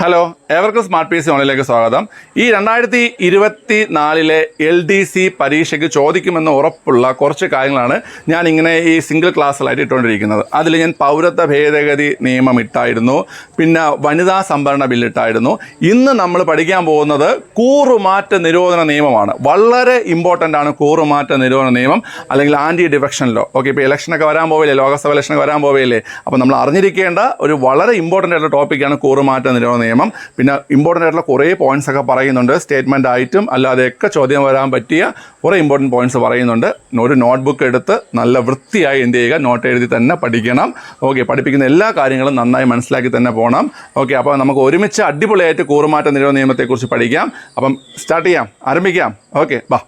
Hello ഏവർക്കും smart P C ഓണിലേക്ക് സ്വാഗതം. ഈ രണ്ടായിരത്തി ഇരുപത്തി നാലിലെ എൽ ഡി സി പരീക്ഷയ്ക്ക് ചോദിക്കുമെന്ന് ഉറപ്പുള്ള കുറച്ച് കാര്യങ്ങളാണ് ഞാൻ ഇങ്ങനെ ഈ സിംഗിൾ ക്ലാസ്സിലായിട്ട് ഇട്ടുകൊണ്ടിരിക്കുന്നത്. അതിൽ ഞാൻ പൗരത്വ ഭേദഗതി നിയമം ഇട്ടായിരുന്നു പിന്നെ വനിതാ സംവരണ ബില്ല് ഇട്ടായിരുന്നു. ഇന്ന് നമ്മൾ പഠിക്കാൻ പോകുന്നത് കൂറുമാറ്റ നിരോധന നിയമമാണ്. വളരെ ഇമ്പോർട്ടന്റ് ആണ് കൂറുമാറ്റ നിരോധന നിയമം അല്ലെങ്കിൽ ആന്റി ഡിഫക്ഷൻ ലോ ഓക്കെ ഇപ്പോൾ ഇലക്ഷനൊക്കെ വരാൻ പോവില്ലേ ലോകസഭ ഇലക്ഷനൊക്കെ വരാൻ പോവില്ലേ? അപ്പോൾ നമ്മൾ അറിഞ്ഞിരിക്കേണ്ട ഒരു വളരെ ഇമ്പോർട്ടന്റ് ആയിട്ടുള്ള ടോപ്പിക്കാണ് കൂറുമാറ്റ നിരോധന നിയമം. പിന്നെ ഇമ്പോർട്ടന്റ് ആയിട്ടുള്ള കുറേ പോയിന്റ്സ് ഒക്കെ പറയുന്നുണ്ട്. സ്റ്റേറ്റ്മെന്റ് ആയിട്ടും അല്ലാതെയൊക്കെ ചോദ്യം വരാൻ പറ്റിയ കുറേ ഇമ്പോർട്ടന്റ് പോയിന്റ്സ് പറയുന്നുണ്ട്. ഒരു നോട്ട്ബുക്ക് എടുത്ത് നല്ല വൃത്തിയായി എന്ത് ചെയ്യുക? നോട്ട് എഴുതി തന്നെ പഠിക്കണം. ഓക്കെ പഠിപ്പിക്കുന്ന എല്ലാ കാര്യങ്ങളും നന്നായി മനസ്സിലാക്കി തന്നെ പോകണം ഓക്കെ അപ്പോൾ നമുക്ക് ഒരുമിച്ച് അടിപൊളിയായിട്ട് കൂറുമാറ്റ നിരോധന നിയമത്തെക്കുറിച്ച് പഠിക്കാം. അപ്പം സ്റ്റാർട്ട് ചെയ്യാം. ആരംഭിക്കാം. ഓക്കെ ബാ.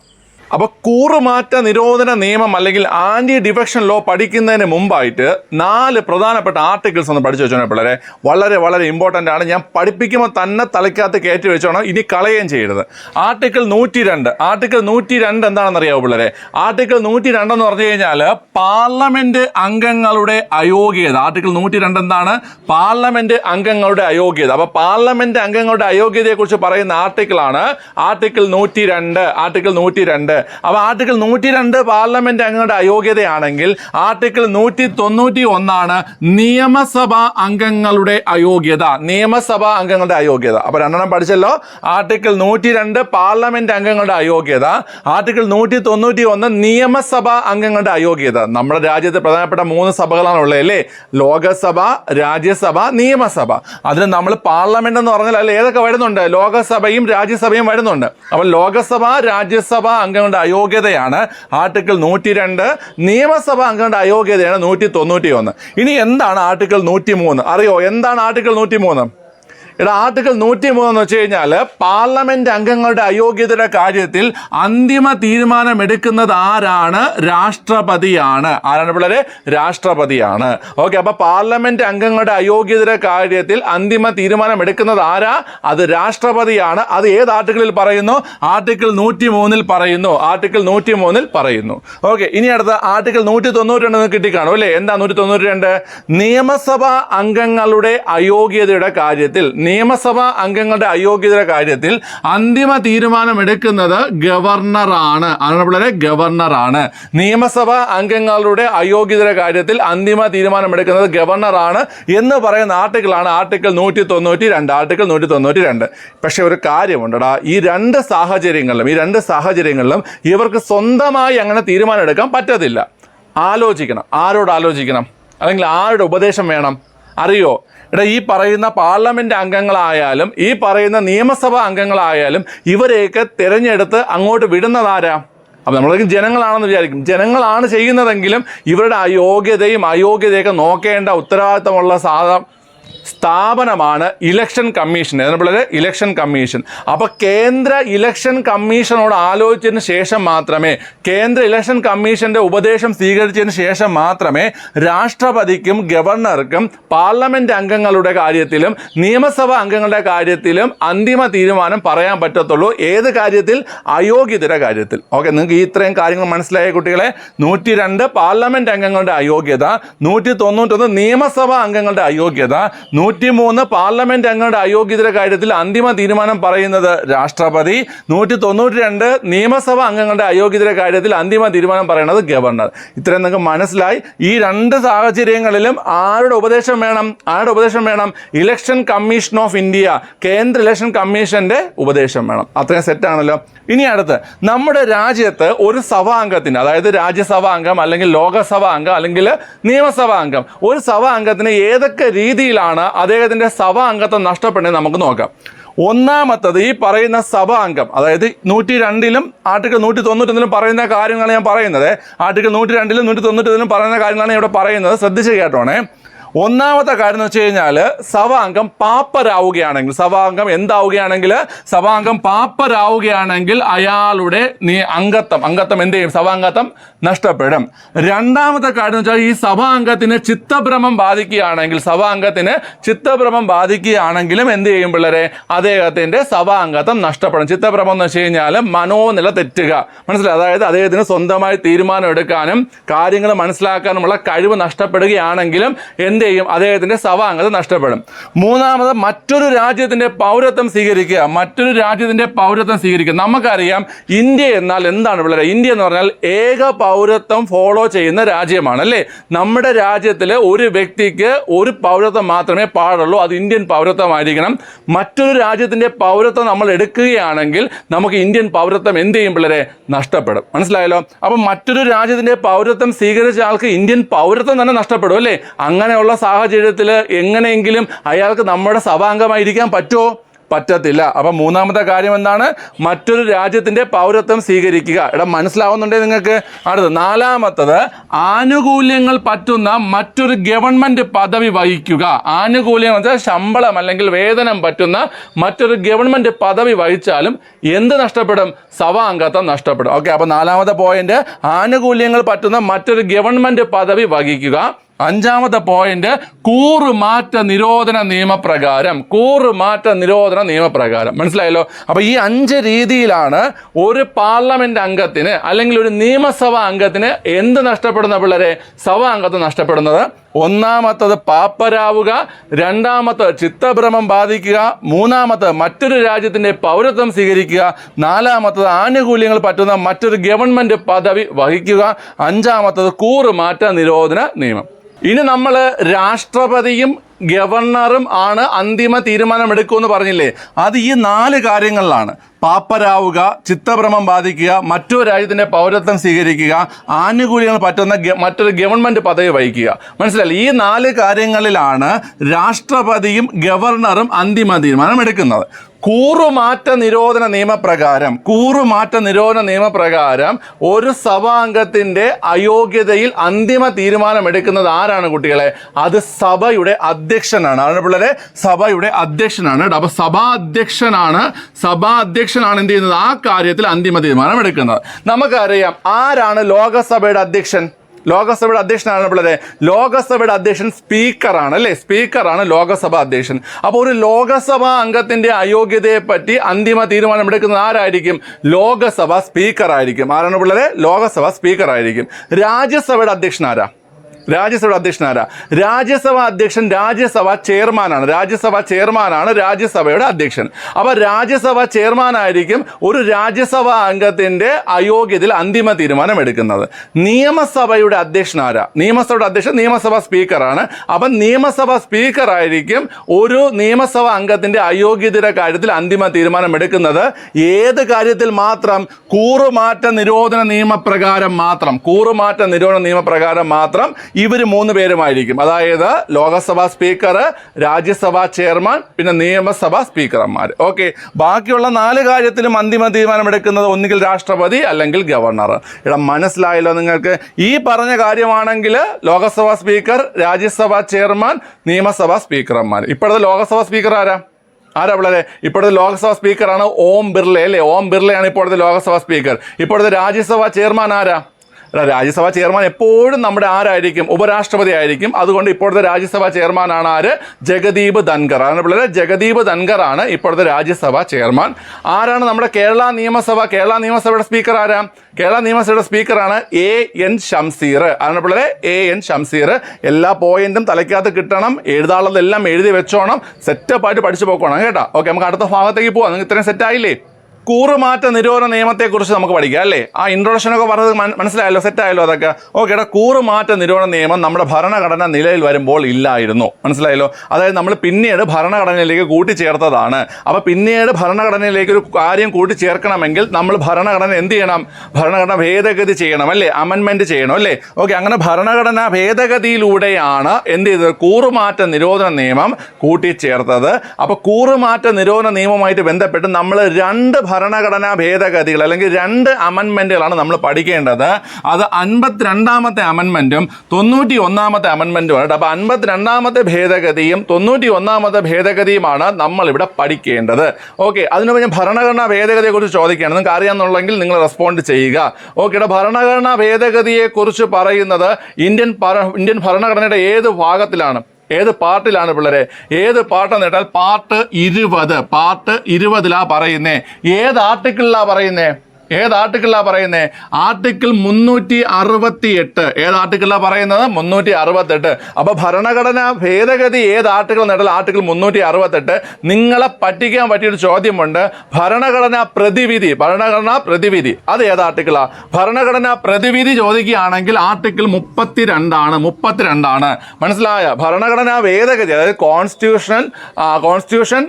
അപ്പോൾ കൂറുമാറ്റ നിരോധന നിയമം അല്ലെങ്കിൽ ആന്റി ഡിഫക്ഷൻ ലോ പഠിക്കുന്നതിന് മുമ്പായിട്ട് നാല് പ്രധാനപ്പെട്ട ആർട്ടിക്കിൾസ് ഒന്ന് പഠിച്ചു വെച്ചോണേ പിള്ളേരെ. വളരെ വളരെ ഇമ്പോർട്ടന്റ് ആണ്. ഞാൻ പഠിപ്പിക്കുമ്പോൾ തന്നെ തലയ്ക്കകത്ത് കയറ്റി വെച്ചോണം. ഇനി കളയുകയും ചെയ്യരുത്. ആർട്ടിക്കിൾ നൂറ്റി രണ്ട് ആർട്ടിക്കിൾ നൂറ്റി രണ്ട് എന്താണെന്ന് അറിയാവോ പിള്ളേരെ? ആർട്ടിക്കിൾ നൂറ്റി രണ്ടെന്ന് പറഞ്ഞു കഴിഞ്ഞാൽ പാർലമെന്റ് അംഗങ്ങളുടെ അയോഗ്യത. ആർട്ടിക്കിൾ നൂറ്റി രണ്ട് എന്താണ്? പാർലമെന്റ് അംഗങ്ങളുടെ അയോഗ്യത. അപ്പോൾ പാർലമെന്റ് അംഗങ്ങളുടെ അയോഗ്യതയെക്കുറിച്ച് പറയുന്ന ആർട്ടിക്കിളാണ് ആർട്ടിക്കിൾ നൂറ്റി രണ്ട് ആർട്ടിക്കിൾ നൂറ്റി രണ്ട് അപ്പോൾ ആർട്ടിക്കിൾ നൂറ്റി രണ്ട് പാർലമെന്റ് അംഗങ്ങളുടെ അയോഗ്യതയാണെങ്കിൽ ആർട്ടിക്കിൾ നൂറ്റി തൊണ്ണൂറ്റി ഒന്നാണ് നിയമസഭാ അംഗങ്ങളുടെ അയോഗ്യത. നിയമസഭാ അംഗങ്ങളുടെ അയോഗ്യത. അപ്പോൾ രണ്ടെണ്ണം പഠിച്ചല്ലോ. ആർട്ടിക്കിൾ നൂറ്റി രണ്ട് പാർലമെന്റ് അംഗങ്ങളുടെ അയോഗ്യത. ആർട്ടിക്കിൾ നൂറ്റി തൊണ്ണൂറ്റി ഒന്ന് നിയമസഭാ അംഗങ്ങളുടെ അയോഗ്യത. നമ്മുടെ രാജ്യത്ത് പ്രധാനപ്പെട്ട മൂന്ന് സഭകളാണ് ഉള്ളത് അല്ലേ? ലോകസഭ രാജ്യസഭ നിയമസഭ. അതിന് നമ്മൾ പാർലമെന്റ് എന്ന് പറഞ്ഞാൽ അല്ലെ ഏതൊക്കെ വരുന്നുണ്ട്? ലോകസഭയും രാജ്യസഭയും വരുന്നുണ്ട്. അപ്പോൾ ലോകസഭ രാജ്യസഭ അംഗങ്ങളുടെ അയോഗ്യതയാണ്. ആർട്ടിക്കിൾ നൂറ്റി രണ്ട് നിയമസഭാ അംഗങ്ങളുടെ അയോഗ്യതയാണ് നൂറ്റി തൊണ്ണൂറ്റി ഒന്ന് ഇനി എന്താണ് ആർട്ടിക്കിൾ നൂറ്റി മൂന്ന് അറിയോ? എന്താണ് ആർട്ടിക്കിൾ നൂറ്റി മൂന്ന് ഇവിടെ ആർട്ടിക്കിൾ നൂറ്റി മൂന്ന് വെച്ച് കഴിഞ്ഞാൽ പാർലമെന്റ് അംഗങ്ങളുടെ അയോഗ്യതയുടെ കാര്യത്തിൽ അന്തിമ തീരുമാനം എടുക്കുന്നത് ആരാണ്? രാഷ്ട്രപതിയാണ്. ആരാണ് പിള്ളേരെ? രാഷ്ട്രപതിയാണ്. ഓക്കെ അപ്പൊ പാർലമെന്റ് അംഗങ്ങളുടെ അയോഗ്യതയുടെ കാര്യത്തിൽ അന്തിമ തീരുമാനം എടുക്കുന്നത് ആരാ? അത് രാഷ്ട്രപതിയാണ്. അത് ഏത് ആർട്ടിക്കിളിൽ പറയുന്നു? ആർട്ടിക്കിൾ നൂറ്റി മൂന്നിൽ പറയുന്നു. ആർട്ടിക്കിൾ നൂറ്റി മൂന്നിൽ പറയുന്നു. ഓക്കെ ഇനി അടുത്ത ആർട്ടിക്കിൾ നൂറ്റി തൊണ്ണൂറ്റി രണ്ട് കിട്ടിക്കാണോ അല്ലേ? എന്താ നൂറ്റി തൊണ്ണൂറ്റി രണ്ട് നിയമസഭാ അംഗങ്ങളുടെ അയോഗ്യതയുടെ കാര്യത്തിൽ നിയമസഭാ അംഗങ്ങളുടെ അയോഗ്യതയുടെ കാര്യത്തിൽ അന്തിമ തീരുമാനം എടുക്കുന്നത് ഗവർണറാണ് പിള്ളേരെ? ഗവർണറാണ്. നിയമസഭാ അംഗങ്ങളുടെ അയോഗ്യതയുടെ കാര്യത്തിൽ അന്തിമ തീരുമാനം എടുക്കുന്നത് ഗവർണറാണ് എന്ന് പറയുന്ന ആർട്ടിക്കിളാണ് ആർട്ടിക്കിൾ നൂറ്റി തൊണ്ണൂറ്റി രണ്ട് ആർട്ടിക്കിൾ നൂറ്റി തൊണ്ണൂറ്റി രണ്ട് പക്ഷെ ഒരു കാര്യമുണ്ടടാ. ഈ രണ്ട് സാഹചര്യങ്ങളിലും ഈ രണ്ട് സാഹചര്യങ്ങളിലും ഇവർക്ക് സ്വന്തമായി അങ്ങനെ തീരുമാനം എടുക്കാൻ പറ്റത്തില്ല. ആലോചിക്കണം. ആരോട് ആലോചിക്കണം? അല്ലെങ്കിൽ ആരുടെ ഉപദേശം വേണം? അറിയോ? എടാ ഈ പറയുന്ന പാർലമെന്റ് അംഗങ്ങളായാലും ഈ പറയുന്ന നിയമസഭാ അംഗങ്ങളായാലും ഇവരെയൊക്കെ തിരഞ്ഞെടുത്ത് അങ്ങോട്ട് വിടുന്നതാരാ? അപ്പം നമ്മളൊക്കെ ജനങ്ങളാണെന്ന് വിചാരിക്കും. ജനങ്ങളാണ് ചെയ്യുന്നതെങ്കിലും ഇവരുടെ അയോഗ്യതയും അയോഗ്യതയൊക്കെ നോക്കേണ്ട ഉത്തരവാദിത്തമുള്ള സാധാ സ്ഥാപനമാണ് ഇലക്ഷൻ കമ്മീഷൻ. എന്നുള്ളത് ഇലക്ഷൻ കമ്മീഷൻ. അപ്പോൾ കേന്ദ്ര ഇലക്ഷൻ കമ്മീഷനോട് ആലോചിച്ചതിന് ശേഷം മാത്രമേ കേന്ദ്ര ഇലക്ഷൻ കമ്മീഷന്റെ ഉപദേശം സ്വീകരിച്ചതിന് ശേഷം മാത്രമേ രാഷ്ട്രപതിക്കും ഗവർണർക്കും പാർലമെന്റ് അംഗങ്ങളുടെ കാര്യത്തിലും നിയമസഭാ അംഗങ്ങളുടെ കാര്യത്തിലും അന്തിമ തീരുമാനം പറയാൻ പറ്റത്തുള്ളൂ. ഏത് കാര്യത്തിൽ? അയോഗ്യതയുടെ കാര്യത്തിൽ. ഓക്കെ നിങ്ങൾക്ക് ഇത്രയും കാര്യങ്ങൾ മനസ്സിലായ കുട്ടികളെ നൂറ്റി രണ്ട് പാർലമെന്റ് അംഗങ്ങളുടെ അയോഗ്യത നൂറ്റി തൊണ്ണൂറ്റൊന്ന് നിയമസഭാ അംഗങ്ങളുടെ അയോഗ്യത നൂറ്റിമൂന്ന് പാർലമെന്റ് അംഗങ്ങളുടെ അയോഗ്യതയുടെ കാര്യത്തിൽ അന്തിമ തീരുമാനം പറയുന്നത് രാഷ്ട്രപതി. നൂറ്റി തൊണ്ണൂറ്റി രണ്ട് നിയമസഭാ അംഗങ്ങളുടെ അയോഗ്യതയുടെ കാര്യത്തിൽ അന്തിമ തീരുമാനം പറയുന്നത് ഗവർണർ. ഇത്രയും നിങ്ങൾക്ക് മനസ്സിലായി. ഈ രണ്ട് സാഹചര്യങ്ങളിലും ആരുടെ ഉപദേശം വേണം? ആരുടെ ഉപദേശം വേണം? ഇലക്ഷൻ കമ്മീഷൻ ഓഫ് ഇന്ത്യ കേന്ദ്ര ഇലക്ഷൻ കമ്മീഷന്റെ ഉപദേശം വേണം. അത്രയും സെറ്റാണല്ലോ ഇനി അടുത്ത് നമ്മുടെ രാജ്യത്ത് ഒരു സഭാ അംഗത്തിന് അതായത് രാജ്യസഭാ അംഗം അല്ലെങ്കിൽ ലോകസഭാ അംഗം അല്ലെങ്കിൽ നിയമസഭാ അംഗം ഒരു സഭാ അംഗത്തിന് ഏതൊക്കെ രീതിയിലാണ് അദ്ദേഹത്തിന്റെ സഭാ അംഗത്വം നഷ്ടപ്പെടുന്നത് നമുക്ക് നോക്കാം. ഒന്നാമത്തത് ഈ പറയുന്ന സഭാ അംഗം അതായത് നൂറ്റി രണ്ടിലും ആർട്ടിക്കിൾ നൂറ്റി തൊണ്ണൂറ്റൊന്നിലും പറയുന്ന കാര്യങ്ങളാണ് ഞാൻ പറയുന്നത്. ആർട്ടിക്കിൾ നൂറ്റി രണ്ടിലും നൂറ്റി തൊണ്ണൂറ്റൊന്നിലും പറയുന്ന കാര്യങ്ങളാണ് ഇവിടെ പറയുന്നത്. ശ്രദ്ധിച്ച് കേട്ടോണേ. ഒന്നാമത്തെ കാര്യം എന്ന് വെച്ച് കഴിഞ്ഞാൽ സഭാംഗം പാപ്പരാവുകയാണെങ്കിൽ സഭാംഗം എന്താവുകയാണെങ്കിൽ സഭാംഗം പാപ്പരാവുകയാണെങ്കിൽ അയാളുടെ നീ അംഗത്വം അംഗത്വം എന്ത് ചെയ്യും? സഭാംഗത്വം നഷ്ടപ്പെടും. രണ്ടാമത്തെ കാര്യം എന്ന് വെച്ചാൽ ഈ സഭാംഗത്തിന് ചിത്തഭ്രമം ബാധിക്കുകയാണെങ്കിൽ സഭാംഗത്തിന് ചിത്തഭ്രമം ബാധിക്കുകയാണെങ്കിലും എന്ത് ചെയ്യും പിള്ളേരെ? അദ്ദേഹത്തിന്റെ സഭാംഗത്വം നഷ്ടപ്പെടും. ചിത്തഭ്രമം എന്ന് വെച്ച് കഴിഞ്ഞാൽ മനോനില തെറ്റുക. മനസ്സിലായി? അതായത് അദ്ദേഹത്തിന് സ്വന്തമായി തീരുമാനം എടുക്കാനും കാര്യങ്ങൾ മനസ്സിലാക്കാനുമുള്ള കഴിവ് നഷ്ടപ്പെടുകയാണെങ്കിലും എന്ത് എന്ത് ചെയ്യും? അദ്ദേഹത്തിന്റെ സവാംഗത നഷ്ടപ്പെടും. മൂന്നാമത് മറ്റൊരു രാജ്യത്തിന്റെ പൗരത്വം സ്വീകരിക്കുക. മറ്റൊരു രാജ്യത്തിന്റെ പൗരത്വം സ്വീകരിക്കുക. നമുക്കറിയാം ഇന്ത്യ എന്നാൽ എന്താണ് പിള്ളേരെ? ഇന്ത്യ എന്ന് പറഞ്ഞാൽ ഏക പൗരത്വം ഫോളോ ചെയ്യുന്ന രാജ്യമാണ് അല്ലേ? നമ്മുടെ രാജ്യത്തിൽ ഒരു വ്യക്തിക്ക് ഒരു പൗരത്വം മാത്രമേ പാടുള്ളൂ. അത് ഇന്ത്യൻ പൗരത്വമായിരിക്കണം. മറ്റൊരു രാജ്യത്തിന്റെ പൗരത്വം നമ്മൾ എടുക്കുകയാണെങ്കിൽ നമുക്ക് ഇന്ത്യൻ പൗരത്വം എന്ത് ചെയ്യും പിള്ളേരെ? നഷ്ടപ്പെടും. മനസ്സിലായല്ലോ? അപ്പം മറ്റൊരു രാജ്യത്തിന്റെ പൗരത്വം സ്വീകരിച്ച ആൾക്ക് ഇന്ത്യൻ പൗരത്വം തന്നെ നഷ്ടപ്പെടും അല്ലേ? അങ്ങനെയുള്ള സാഹചര്യത്തിൽ എങ്ങനെയെങ്കിലും അയാൾക്ക് നമ്മുടെ സഭാംഗമായിരിക്കാൻ പറ്റുമോ പറ്റത്തില്ല. അപ്പം മൂന്നാമത്തെ കാര്യം എന്താണ്? മറ്റൊരു രാജ്യത്തിന്റെ പൗരത്വം സ്വീകരിക്കുക. ഇവിടെ മനസ്സിലാവുന്നുണ്ടേ നിങ്ങൾക്ക്? അടുത്ത് നാലാമത്തത് ആനുകൂല്യങ്ങൾ പറ്റുന്ന മറ്റൊരു ഗവൺമെന്റ് പദവി വഹിക്കുക. ആനുകൂല്യം വെച്ചാൽ ശമ്പളം അല്ലെങ്കിൽ വേതനം പറ്റുന്ന മറ്റൊരു ഗവൺമെന്റ് പദവി വഹിച്ചാലും എന്ത് നഷ്ടപ്പെടും? സഭാംഗത്വം നഷ്ടപ്പെടും. ഓക്കെ അപ്പോൾ നാലാമത്തെ പോയിന്റ് ആനുകൂല്യങ്ങൾ പറ്റുന്ന മറ്റൊരു ഗവൺമെന്റ് പദവി വഹിക്കുക. അഞ്ചാമത്തെ പോയിന്റ് കൂറുമാറ്റ നിരോധന നിയമപ്രകാരം കൂറുമാറ്റ നിരോധന നിയമപ്രകാരം. മനസ്സിലായല്ലോ? അപ്പൊ ഈ അഞ്ച് രീതിയിലാണ് ഒരു പാർലമെന്റ് അംഗത്തിന് അല്ലെങ്കിൽ ഒരു നിയമസഭാ അംഗത്തിന് എന്ത് നഷ്ടപ്പെടുന്ന പിള്ളേരെ? സഭാ അംഗത്വം നഷ്ടപ്പെടുന്നത്. ഒന്നാമത്തത് പാപ്പരാവുക രണ്ടാമത്തത് ചിത്തഭ്രമം ബാധിക്കുക മൂന്നാമത്തത് മറ്റൊരു രാജ്യത്തിന്റെ പൗരത്വം സ്വീകരിക്കുക നാലാമത്തത് ആനുകൂല്യങ്ങൾ പറ്റുന്ന മറ്റൊരു ഗവൺമെന്റ് പദവി വഹിക്കുക അഞ്ചാമത്തത് കൂറുമാറ്റ നിരോധന നിയമം. ഇനി നമ്മൾ രാഷ്ട്രപതിയും ഗവർണറും ആണ് അന്തിമ തീരുമാനം എന്ന് പറഞ്ഞില്ലേ? അത് ഈ നാല് കാര്യങ്ങളിലാണ്. പാപ്പരാവുക ചിത്തഭ്രമം ബാധിക്കുക മറ്റൊരു രാജ്യത്തിന്റെ പൗരത്വം സ്വീകരിക്കുക ആനുകൂല്യങ്ങൾ പറ്റുന്ന മറ്റൊരു ഗവൺമെന്റ് പദവി വഹിക്കുക. മനസ്സിലായില്ലേ? ഈ നാല് കാര്യങ്ങളിലാണ് രാഷ്ട്രപതിയും ഗവർണറും അന്തിമ തീരുമാനം എടുക്കുന്നത് കൂറുമാറ്റ നിരോധന നിയമപ്രകാരം കൂറുമാറ്റ നിരോധന നിയമപ്രകാരം ഒരു സഭാംഗത്തിന്റെ അയോഗ്യതയിൽ അന്തിമ തീരുമാനം എടുക്കുന്നത് ആരാണ് കുട്ടികളെ? അത് സഭയുടെ അധ്യക്ഷനാണ്. അതാണ് പിള്ളേരെ? സഭയുടെ അധ്യക്ഷനാണ് കേട്ടോ. അപ്പൊ സഭാ അധ്യക്ഷനാണ് സഭാ അധ്യക്ഷനാണ് എന്ത് ചെയ്യുന്നത്? ആ കാര്യത്തിൽ അന്തിമ തീരുമാനം എടുക്കുന്നത് നമുക്കറിയാം ആരാണ് ലോകസഭയുടെ അധ്യക്ഷൻ? ലോകസഭയുടെ അധ്യക്ഷനാണ് പിള്ളേരെ. ലോകസഭയുടെ അധ്യക്ഷൻ സ്പീക്കറാണ് അല്ലേ? സ്പീക്കറാണ് ലോകസഭ അധ്യക്ഷൻ. അപ്പോൾ ഒരു ലോകസഭാ അംഗത്തിന്റെ അയോഗ്യതയെ പറ്റി അന്തിമ തീരുമാനം എടുക്കുന്നത് ആരായിരിക്കും? ലോകസഭ സ്പീക്കറായിരിക്കും. ആരാണ് പിള്ളേരെ? ലോകസഭ സ്പീക്കറായിരിക്കും. രാജ്യസഭയുടെ അധ്യക്ഷൻ ആരാ? രാജ്യസഭയുടെ അധ്യക്ഷൻ ആരാ? രാജ്യസഭ അധ്യക്ഷൻ രാജ്യസഭ ചെയർമാനാണ്. രാജ്യസഭ ചെയർമാനാണ് രാജ്യസഭയുടെ അധ്യക്ഷൻ. അപ്പൊ രാജ്യസഭ ചെയർമാനായിരിക്കും ഒരു രാജ്യസഭാ അംഗത്തിന്റെ അയോഗ്യതയിൽ അന്തിമ തീരുമാനം എടുക്കുന്നത് നിയമസഭയുടെ അധ്യക്ഷൻ ആരാ? നിയമസഭയുടെ അധ്യക്ഷൻ നിയമസഭ സ്പീക്കറാണ്. അപ്പൊ നിയമസഭ സ്പീക്കറായിരിക്കും ഒരു നിയമസഭാ അംഗത്തിന്റെ അയോഗ്യതയുടെ കാര്യത്തിൽ അന്തിമ തീരുമാനം എടുക്കുന്നത് ഏത് കാര്യത്തിൽ മാത്രം? കൂറുമാറ്റ നിരോധന നിയമപ്രകാരം മാത്രം. കൂറുമാറ്റ നിരോധന നിയമപ്രകാരം മാത്രം ഇവർ മൂന്ന് പേരുമായിരിക്കും. അതായത് ലോകസഭാ സ്പീക്കർ രാജ്യസഭാ ചെയർമാൻ പിന്നെ നിയമസഭാ സ്പീക്കർമാർ ഓക്കെ. ബാക്കിയുള്ള നാല് കാര്യത്തിലും അന്തിമ തീരുമാനമെടുക്കുന്നത് ഒന്നുകിൽ രാഷ്ട്രപതി അല്ലെങ്കിൽ ഗവർണർ. ഇവിടെ മനസ്സിലായല്ലോ നിങ്ങൾക്ക്. ഈ പറഞ്ഞ കാര്യമാണെങ്കിൽ ലോകസഭാ സ്പീക്കർ രാജ്യസഭാ ചെയർമാൻ നിയമസഭാ സ്പീക്കർമാർ ഇപ്പോഴത്തെ ലോകസഭാ സ്പീക്കർ ആരാ? ആരാ പിള്ളേരെ? ഇപ്പോഴത്തെ ലോക്സഭാ സ്പീക്കറാണ് ഓം ബിർള അല്ലേ? ഓം ബിർളയാണ് ഇപ്പോഴത്തെ ലോക്സഭാ സ്പീക്കർ. ഇപ്പോഴത്തെ രാജ്യസഭാ ചെയർമാൻ ആരാ? രാജ്യസഭാ ചെയർമാൻ എപ്പോഴും നമ്മുടെ ആരായിരിക്കും? ഉപരാഷ്ട്രപതി ആയിരിക്കും. അതുകൊണ്ട് ഇപ്പോഴത്തെ രാജ്യസഭാ ചെയർമാൻ ആണ് ആര്? ജഗദീപ് ധൻഖർ. ആണ് പിള്ളേരെ ജഗദീപ് ധൻഖർ ആണ് ഇപ്പോഴത്തെ രാജ്യസഭാ ചെയർമാൻ. ആരാണ് നമ്മുടെ കേരള നിയമസഭ? കേരള നിയമസഭയുടെ സ്പീക്കർ ആരാ? കേരള നിയമസഭയുടെ സ്പീക്കറാണ് എ എൻ ഷംസീർ അതാണ് പിള്ളേരെ എ എൻ ഷംസീർ എല്ലാ പോയിന്റും തലയ്ക്കകത്ത് കിട്ടണം. എഴുതാനുള്ളതെല്ലാം എഴുതി വെച്ചോണം. സെറ്റപ്പായിട്ട് പഠിച്ചു പോക്കണം കേട്ടോ? ഓക്കെ നമുക്ക് അടുത്ത ഭാഗത്തേക്ക് പോവാം. നിങ്ങൾ ഇത്രയും സെറ്റ് ആയില്ലേ? കൂറുമാറ്റ നിരോധന നിയമത്തെക്കുറിച്ച് നമുക്ക് പഠിക്കാം അല്ലേ? ആ ഇൻട്രൊഡക്ഷൻ ഒക്കെ പറഞ്ഞത് മനസ്സിലായല്ലോ സെറ്റായല്ലോ അതൊക്കെ. ഓക്കെ ഇട കൂറുമാറ്റ നിരോധന നിയമം നമ്മുടെ ഭരണഘടന നിലയിൽ വരുമ്പോൾ ഇല്ലായിരുന്നു. മനസ്സിലായല്ലോ? അതായത് നമ്മൾ പിന്നീട് ഭരണഘടനയിലേക്ക് കൂട്ടിച്ചേർത്തതാണ്. അപ്പോൾ പിന്നീട് ഭരണഘടനയിലേക്ക് ഒരു കാര്യം കൂട്ടിച്ചേർക്കണമെങ്കിൽ നമ്മൾ ഭരണഘടന എന്ത് ചെയ്യണം? ഭരണഘടന ഭേദഗതി ചെയ്യണം അല്ലേ? അമെൻമെന്റ് ചെയ്യണം അല്ലേ? ഓക്കെ അങ്ങനെ ഭരണഘടന ഭേദഗതിയിലൂടെയാണ് എന്ത് ചെയ്തത്? കൂറുമാറ്റ നിരോധന നിയമം കൂട്ടിച്ചേർത്തത്. അപ്പോൾ കൂറുമാറ്റ നിരോധന നിയമവുമായിട്ട് ബന്ധപ്പെട്ട് നമ്മൾ രണ്ട് ഭരണഘടനാ ഭേദഗതികൾ അല്ലെങ്കിൽ രണ്ട് അമൻമെന്റുകളാണ് നമ്മൾ പഠിക്കേണ്ടത്. അത് അൻപത്തിരണ്ടാമത്തെ അമൻമെന്റും തൊണ്ണൂറ്റി ഒന്നാമത്തെ അമൻമെന്റുമാണ് അപ്പോൾ അൻപത്തിരണ്ടാമത്തെ ഭേദഗതിയും തൊണ്ണൂറ്റി ഒന്നാമത്തെ ഭേദഗതിയുമാണ് നമ്മളിവിടെ പഠിക്കേണ്ടത്. ഓക്കെ അതിനു ഞാൻ ഭരണഘടനാ ഭേദഗതിയെക്കുറിച്ച് ചോദിക്കുകയാണ്. നിങ്ങൾക്ക് അറിയാമെന്നുണ്ടെങ്കിൽ നിങ്ങൾ റെസ്പോണ്ട് ചെയ്യുക. ഓക്കെ ഭരണഘടനാ ഭേദഗതിയെക്കുറിച്ച് പറയുന്നത് ഇന്ത്യൻ ഇന്ത്യൻ ഭരണഘടനയുടെ ഏത് ഭാഗത്തിലാണ്? ഏത് പാർട്ടിലാണ് പിള്ളേരെ? ഏത് പാട്ടെന്ന് കേട്ടാൽ പാർട്ട് ഇരുപത്. പാർട്ട് ഇരുപതിലാ പറയുന്നേ. ഏത് ആർട്ടിക്കിളിലാ പറയുന്നേ? ഏത് ആർട്ടിക്കിളാണ് പറയുന്നത് ആർട്ടിക്കിൾ മുന്നൂറ്റി അറുപത്തി എട്ട് ഏത് ആർട്ടിക്കിളാണ് പറയുന്നത്? മുന്നൂറ്റി അറുപത്തെട്ട് അപ്പൊ ഭരണഘടനാ ഭേദഗതി ഏത് ആർട്ടിക്കിൾ നേട്ടാൽ ആർട്ടിക്കിൾ മുന്നൂറ്റി അറുപത്തെട്ട് നിങ്ങളെ പറ്റിക്കാൻ പറ്റിയൊരു ചോദ്യമുണ്ട്. ഭരണഘടനാ പ്രതിവിധി ഭരണഘടനാ പ്രതിവിധി. അത് ഏത് ആർട്ടിക്കിളാണ് ഭരണഘടനാ പ്രതിവിധി ചോദിക്കുകയാണെങ്കിൽ ആർട്ടിക്കിൾ മുപ്പത്തിരണ്ടാണ് മുപ്പത്തിരണ്ടാണ്. മനസ്സിലായ? ഭരണഘടനാ ഭേദഗതി അതായത് കോൺസ്റ്റിറ്റ്യൂഷണൽ കോൺസ്റ്റിറ്റ്യൂഷൻ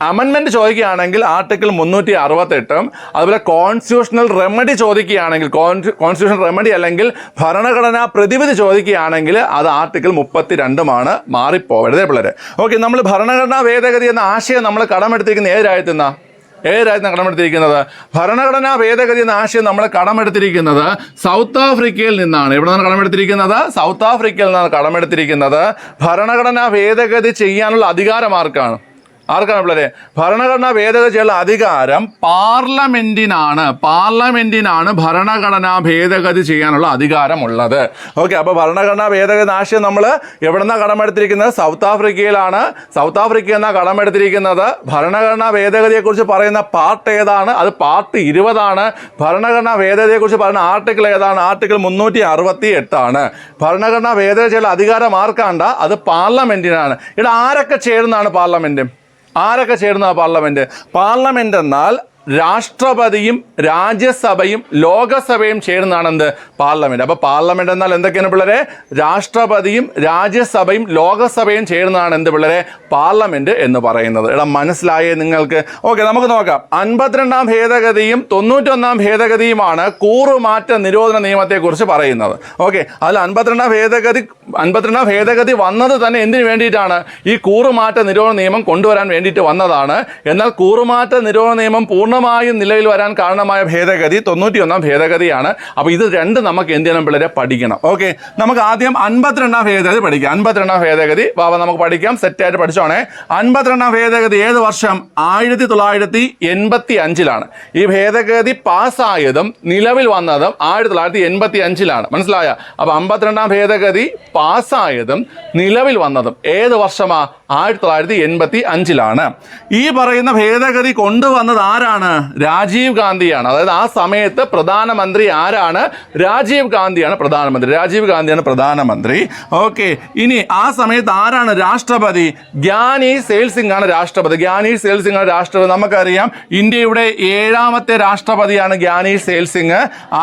അമെൻമെന്റ് ചോദിക്കുകയാണെങ്കിൽ ആർട്ടിക്കിൾ മുന്നൂറ്റി അറുപത്തെട്ടും അതുപോലെ കോൺസ്റ്റിറ്റ്യൂഷണൽ റെമഡി ചോദിക്കുകയാണെങ്കിൽ കോൺസ്റ്റിറ്റ്യൂഷണൽ റെമഡി അല്ലെങ്കിൽ ഭരണഘടനാ പ്രതിവിധി ചോദിക്കുകയാണെങ്കിൽ അത് ആർട്ടിക്കിൾ മുപ്പത്തി രണ്ടുമാണ് മാറിപ്പോവരുതേ പിള്ളേർ ഓക്കെ നമ്മൾ ഭരണഘടനാ ഭേദഗതി എന്ന ആശയം നമ്മൾ കടമെടുത്തിരിക്കുന്ന ഏത് രാജ്യത്തുനിന്നാ ഏത് രാജ്യത്താണ് കടമെടുത്തിരിക്കുന്നത്? ഭരണഘടനാ ഭേദഗതി എന്ന ആശയം നമ്മൾ കടമെടുത്തിരിക്കുന്നത് സൗത്ത് ആഫ്രിക്കയിൽ നിന്നാണ്. എവിടെ നിന്നാണ് കടമെടുത്തിരിക്കുന്നത്? സൗത്ത് ആഫ്രിക്കയിൽ നിന്നാണ് കടമെടുത്തിരിക്കുന്നത്. ഭരണഘടനാ ഭേദഗതി ചെയ്യാനുള്ള അധികാരം ആർക്കാണ് പിള്ളേരെ? ഭരണഘടനാ ഭേദഗതി ചെയ്യാനുള്ള അധികാരം പാർലമെന്റിനാണ്. പാർലമെന്റിനാണ് ഭരണഘടനാ ഭേദഗതി ചെയ്യാനുള്ള അധികാരമുള്ളത്. ഓക്കെ അപ്പോൾ ഭരണഘടനാ ഭേദഗതി ആശയം നമ്മൾ എവിടെന്നാണ് കടമെടുത്തിരിക്കുന്നത്? സൗത്ത് ആഫ്രിക്കയിലാണ്. സൗത്ത് ആഫ്രിക്ക എന്ന കടമെടുത്തിരിക്കുന്നത് ഭരണഘടനാ ഭേദഗതിയെക്കുറിച്ച് പറയുന്ന പാർട്ട് ഏതാണ്? അത് പാർട്ട് ഇരുപതാണ്. ഭരണഘടനാ ഭേദഗതിയെക്കുറിച്ച് പറയുന്ന ആർട്ടിക്കിൾ ഏതാണ്? ആർട്ടിക്കിൾ മുന്നൂറ്റി അറുപത്തി എട്ടാണ് ഭരണഘടനാ ഭേദഗതി ചെയ്യാനുള്ള അധികാരം ആർക്കാണ്ട? അത് പാർലമെന്റിനാണ്. ഇവിടെ ആരൊക്കെ ചേരുന്നതാണ് പാർലമെന്റ്? ആരൊക്കെ ചേരുന്ന പാർലമെന്റ്? പാർലമെന്റ് എന്നാൽ രാഷ്ട്രപതിയും രാജ്യസഭയും ലോകസഭയും ചേരുന്നതാണ് എന്ത് പാർലമെന്റ്. അപ്പൊ പാർലമെന്റ് എന്നാൽ എന്തൊക്കെയാണ് പിള്ളേരെ? രാഷ്ട്രപതിയും രാജ്യസഭയും ലോകസഭയും ചേരുന്നതാണ് എന്ത് പിള്ളേരെ? പാർലമെന്റ് എന്ന് പറയുന്നത്. ഇടം മനസ്സിലായേ നിങ്ങൾക്ക്? ഓക്കെ നമുക്ക് നോക്കാം. അൻപത്തിരണ്ടാം ഭേദഗതിയും തൊണ്ണൂറ്റൊന്നാം ഭേദഗതിയുമാണ് കൂറുമാറ്റ നിരോധന നിയമത്തെക്കുറിച്ച് പറയുന്നത്. ഓക്കെ അതിൽ അൻപത്തിരണ്ടാം ഭേദഗതി അൻപത്തിരണ്ടാം ഭേദഗതി വന്നത് തന്നെ എന്തിനു വേണ്ടിയിട്ടാണ്? ഈ കൂറുമാറ്റ നിരോധന നിയമം കൊണ്ടുവരാൻ വേണ്ടിയിട്ട് വന്നതാണ്. എന്നാൽ കൂറുമാറ്റ നിരോധന നിയമം പൂർണമായും നിലവിൽ വരാൻ കാരണമായ ഭേദഗതി തൊണ്ണൂറ്റിയൊന്നാം ഭേദഗതിയാണ്. അപ്പോൾ ഇത് രണ്ട് നമുക്ക് എന്ത് ചെയ്യണം പിള്ളേരെ പഠിക്കണം. ഓക്കെ. നമുക്ക് ആദ്യം അൻപത്തിരണ്ടാം ഭേദഗതി പഠിക്കാം. അൻപത്തിരണ്ടാം ഭേദഗതി. വാവ നമുക്ക് പഠിക്കാം. സെറ്റായിട്ട് പഠിച്ചോണേ. അൻപത്തിരണ്ടാം ഭേദഗതി ഏത് വർഷം? ആയിരത്തി തൊള്ളായിരത്തി എൺപത്തി അഞ്ചിലാണ് ഈ ഭേദഗതി പാസ്സായതും നിലവിൽ വന്നതും ആയിരത്തി തൊള്ളായിരത്തി എൺപത്തി അഞ്ചിലാണ് മനസ്സിലായ? അപ്പൊ അമ്പത്തിരണ്ടാം ഭേദഗതി പാസ്സായതും നിലവിൽ വന്നതും ഏത് വർഷമാ? ആയിരത്തി തൊള്ളായിരത്തി എൺപത്തി അഞ്ചിലാണ് ഈ പറയുന്ന ഭേദഗതി കൊണ്ടുവന്നത് ആരാണ്? രാജീവ് ഗാന്ധിയാണ്. അതായത് ആ സമയത്ത് പ്രധാനമന്ത്രി ആരാണ്? രാജീവ് ഗാന്ധിയാണ് പ്രധാനമന്ത്രി. രാജീവ് ഗാന്ധിയാണ് പ്രധാനമന്ത്രി. ഓക്കെ. ഇനി ആ സമയത്ത് ആരാണ് രാഷ്ട്രപതി? ഗ്യാനി സെയിൽ സിംഗ് ആണ് രാഷ്ട്രപതി. ഗ്യാനി സെയിൽ സിംഗ് ആണ് രാഷ്ട്രപതി. നമുക്കറിയാം ഇന്ത്യയുടെ ഏഴാമത്തെ രാഷ്ട്രപതിയാണ് ഗ്യാനി സെയിൽ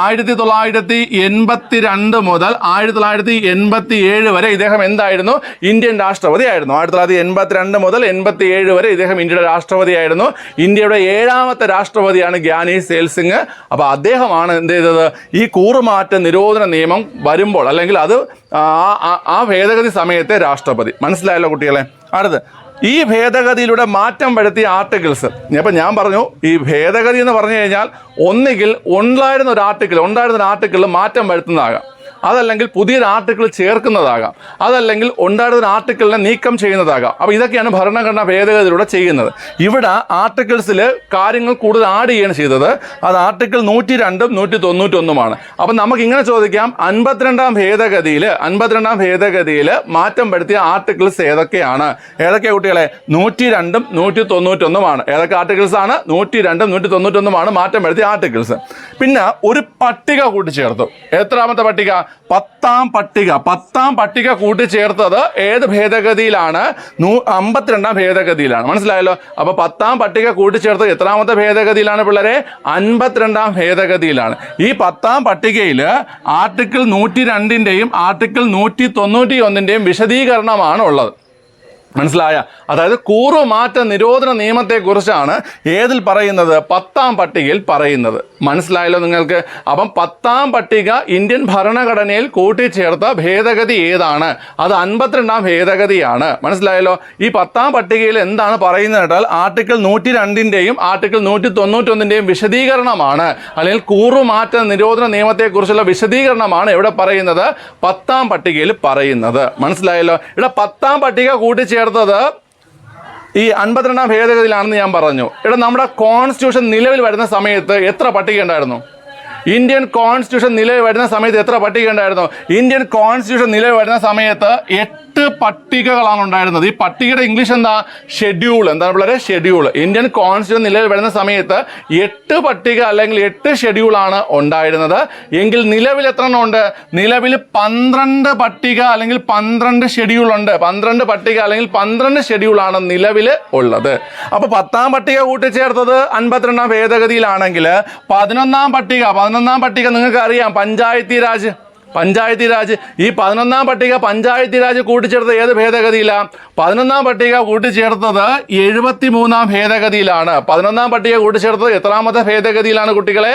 ആയിരത്തി തൊള്ളായിരത്തി എൺപത്തി രണ്ട് മുതൽ ആയിരത്തി തൊള്ളായിരത്തി എൺപത്തി ഏഴ് വരെ ഇദ്ദേഹം എന്തായിരുന്നു? ഇന്ത്യൻ രാഷ്ട്രപതി ആയിരുന്നു. ആയിരത്തി തൊള്ളായിരത്തി എൺപത്തി രണ്ട് മുതൽ എൺപത്തി ഏഴ് വരെ ഇദ്ദേഹം ഇന്ത്യയുടെ രാഷ്ട്രപതിയായിരുന്നു ഇന്ത്യയുടെ ഏഴാമത്തെ രാഷ്ട്രപതിയാണ് ഗ്യാനി സെയിൽ അപ്പോൾ അദ്ദേഹമാണ് എന്ത് ചെയ്തത്? ഈ കൂറുമാറ്റ നിരോധന നിയമം വരുമ്പോൾ അല്ലെങ്കിൽ അത് ആ ഭേദഗതി സമയത്തെ രാഷ്ട്രപതി. മനസ്സിലായല്ലോ കുട്ടികളെ? അടുത്ത് ഈ ഭേദഗതിയിലൂടെ മാറ്റം വരുത്തിയ ആർട്ടിക്കിൾസ്. അപ്പം ഞാൻ പറഞ്ഞു ഈ ഭേദഗതി എന്ന് പറഞ്ഞു കഴിഞ്ഞാൽ ഒന്നുകിൽ ഉണ്ടായിരുന്ന ഒരു ആർട്ടിക്കിൾ ഉണ്ടായിരുന്ന ഒരു ആർട്ടിക്കിളിൽ മാറ്റം വരുത്തുന്നതാകാം. അതല്ലെങ്കിൽ പുതിയൊരു ആർട്ടിക്കിൾ ചേർക്കുന്നതാകാം. അതല്ലെങ്കിൽ ഉണ്ടായിരുന്ന ആർട്ടിക്കിളിനെ നീക്കം ചെയ്യുന്നതാകാം. അപ്പോൾ ഇതൊക്കെയാണ് ഭരണഘടനാ ഭേദഗതിയിലൂടെ ചെയ്യുന്നത്. ഇവിടെ ആർട്ടിക്കിൾസിൽ കാര്യങ്ങൾ കൂടുതൽ ആഡ് ചെയ്യുകയാണ് ചെയ്തത്. അത് ആർട്ടിക്കിൾ നൂറ്റി രണ്ടും നൂറ്റി തൊണ്ണൂറ്റൊന്നുമാണ് അപ്പം നമുക്ക് ഇങ്ങനെ ചോദിക്കാം. അൻപത്തിരണ്ടാം ഭേദഗതിയിൽ അൻപത്തിരണ്ടാം ഭേദഗതിയിൽ മാറ്റം വരുത്തിയ ആർട്ടിക്കിൾസ് ഏതൊക്കെയാണ്? ഏതൊക്കെ കുട്ടികളെ? നൂറ്റി രണ്ടും നൂറ്റി തൊണ്ണൂറ്റൊന്നുമാണ് ഏതൊക്കെ ആർട്ടിക്കിൾസ് ആണ്? നൂറ്റി രണ്ടും നൂറ്റി തൊണ്ണൂറ്റൊന്നുമാണ് മാറ്റം വരുത്തിയ ആർട്ടിക്കിൾസ് പിന്നെ ഒരു പട്ടിക കൂട്ടിച്ചേർത്തു എത്രാമത്തെ പട്ടിക? പത്താം പട്ടിക പത്താം പട്ടിക കൂട്ടിച്ചേർത്തത് ഏത് ഭേദഗതിയിലാണ്? നൂ അമ്പത്തിരണ്ടാം ഭേദഗതിയിലാണ്. മനസ്സിലായല്ലോ? അപ്പൊ പത്താം പട്ടിക കൂട്ടിച്ചേർത്തത് എത്രാമത്തെ ഭേദഗതിയിലാണ് പിള്ളേരെ? അൻപത്തിരണ്ടാം ഭേദഗതിയിലാണ്. ഈ പത്താം പട്ടികയിൽ ആർട്ടിക്കിൾ നൂറ്റി രണ്ടിന്റെയും ആർട്ടിക്കിൾ നൂറ്റി തൊണ്ണൂറ്റി ഒന്നിന്റെയും വിശദീകരണമാണ് ഉള്ളത്. മനസ്സിലായ? അതായത് കൂറുമാറ്റ നിരോധന നിയമത്തെക്കുറിച്ചാണ് ഏതിൽ പറയുന്നത്? പത്താം പട്ടികയിൽ പറയുന്നത്. മനസ്സിലായല്ലോ നിങ്ങൾക്ക്? അപ്പം പത്താം പട്ടിക ഇന്ത്യൻ ഭരണഘടനയിൽ കൂട്ടിച്ചേർത്ത ഭേദഗതി ഏതാണ്? അത് അൻപത്തിരണ്ടാം ഭേദഗതിയാണ്. മനസ്സിലായല്ലോ? ഈ പത്താം പട്ടികയിൽ എന്താണ് പറയുന്നത് കേട്ടാൽ ആർട്ടിക്കിൾ നൂറ്റി രണ്ടിന്റെയും ആർട്ടിക്കിൾ നൂറ്റി തൊണ്ണൂറ്റൊന്നിന്റെയും വിശദീകരണമാണ്. അല്ലെങ്കിൽ കൂറുമാറ്റ നിരോധന നിയമത്തെക്കുറിച്ചുള്ള വിശദീകരണമാണ് ഇവിടെ പറയുന്നത്. പത്താം പട്ടികയിൽ പറയുന്നത്. മനസ്സിലായല്ലോ? ഇവിടെ പത്താം പട്ടിക കൂട്ടിച്ചേർത്തത് ഈ അൻപത്തിരണ്ടാം ഭേദഗതിയിലാണെന്ന് ഞാൻ പറഞ്ഞു. ഇവിടെ നമ്മുടെ കോൺസ്റ്റിറ്റ്യൂഷൻ നിലവിൽ വരുന്ന സമയത്ത് എത്ര പട്ടിക ഉണ്ടായിരുന്നു? ഇന്ത്യൻ കോൺസ്റ്റിറ്റ്യൂഷൻ നിലവിൽ വരുന്ന സമയത്ത് എത്ര പട്ടിക ഉണ്ടായിരുന്നു? ഇന്ത്യൻ കോൺസ്റ്റിറ്റ്യൂഷൻ നിലവിൽ വരുന്ന സമയത്ത് എട്ട് പട്ടികകളാണ് ഉണ്ടായിരുന്നത്. ഈ പട്ടികയുടെ ഇംഗ്ലീഷ് എന്താ? ഷെഡ്യൂൾ എന്താണ് പിള്ളേരെ? ഷെഡ്യൂൾ ഇന്ത്യൻ കോൺസ്റ്റിറ്റ്യൂഷൻ നിലവിൽ വരുന്ന സമയത്ത് എട്ട് പട്ടിക അല്ലെങ്കിൽ എട്ട് ഷെഡ്യൂളാണ് ഉണ്ടായിരുന്നത്. എങ്കിൽ നിലവിൽ എത്ര എണ്ണം ഉണ്ട്? നിലവിൽ പന്ത്രണ്ട് പട്ടിക അല്ലെങ്കിൽ പന്ത്രണ്ട് ഷെഡ്യൂൾ ഉണ്ട്. പന്ത്രണ്ട് പട്ടിക അല്ലെങ്കിൽ പന്ത്രണ്ട് ഷെഡ്യൂളാണ് നിലവിൽ ഉള്ളത്. അപ്പോൾ പത്താം പട്ടിക കൂട്ടിച്ചേർത്തത് അൻപത്തിരണ്ടാം ഭേദഗതിയിലാണെങ്കിൽ പതിനൊന്നാം പട്ടിക പതിനൊന്നാം പട്ടിക നിങ്ങൾക്ക് അറിയാം. പഞ്ചായത്തി രാജ് പഞ്ചായത്തി രാജ് ഈ പതിനൊന്നാം പട്ടിക പഞ്ചായത്തി രാജ് കൂട്ടിച്ചേർത്തത് ഏത് ഭേദഗതിയിലാണ് പതിനൊന്നാം പട്ടിക കൂട്ടിച്ചേർത്തത് എഴുപത്തി മൂന്നാം ഭേദഗതിയിലാണ്. പതിനൊന്നാം പട്ടിക കൂട്ടിച്ചേർത്തത് എത്രാമത്തെ ഭേദഗതിയിലാണ് കുട്ടികളെ?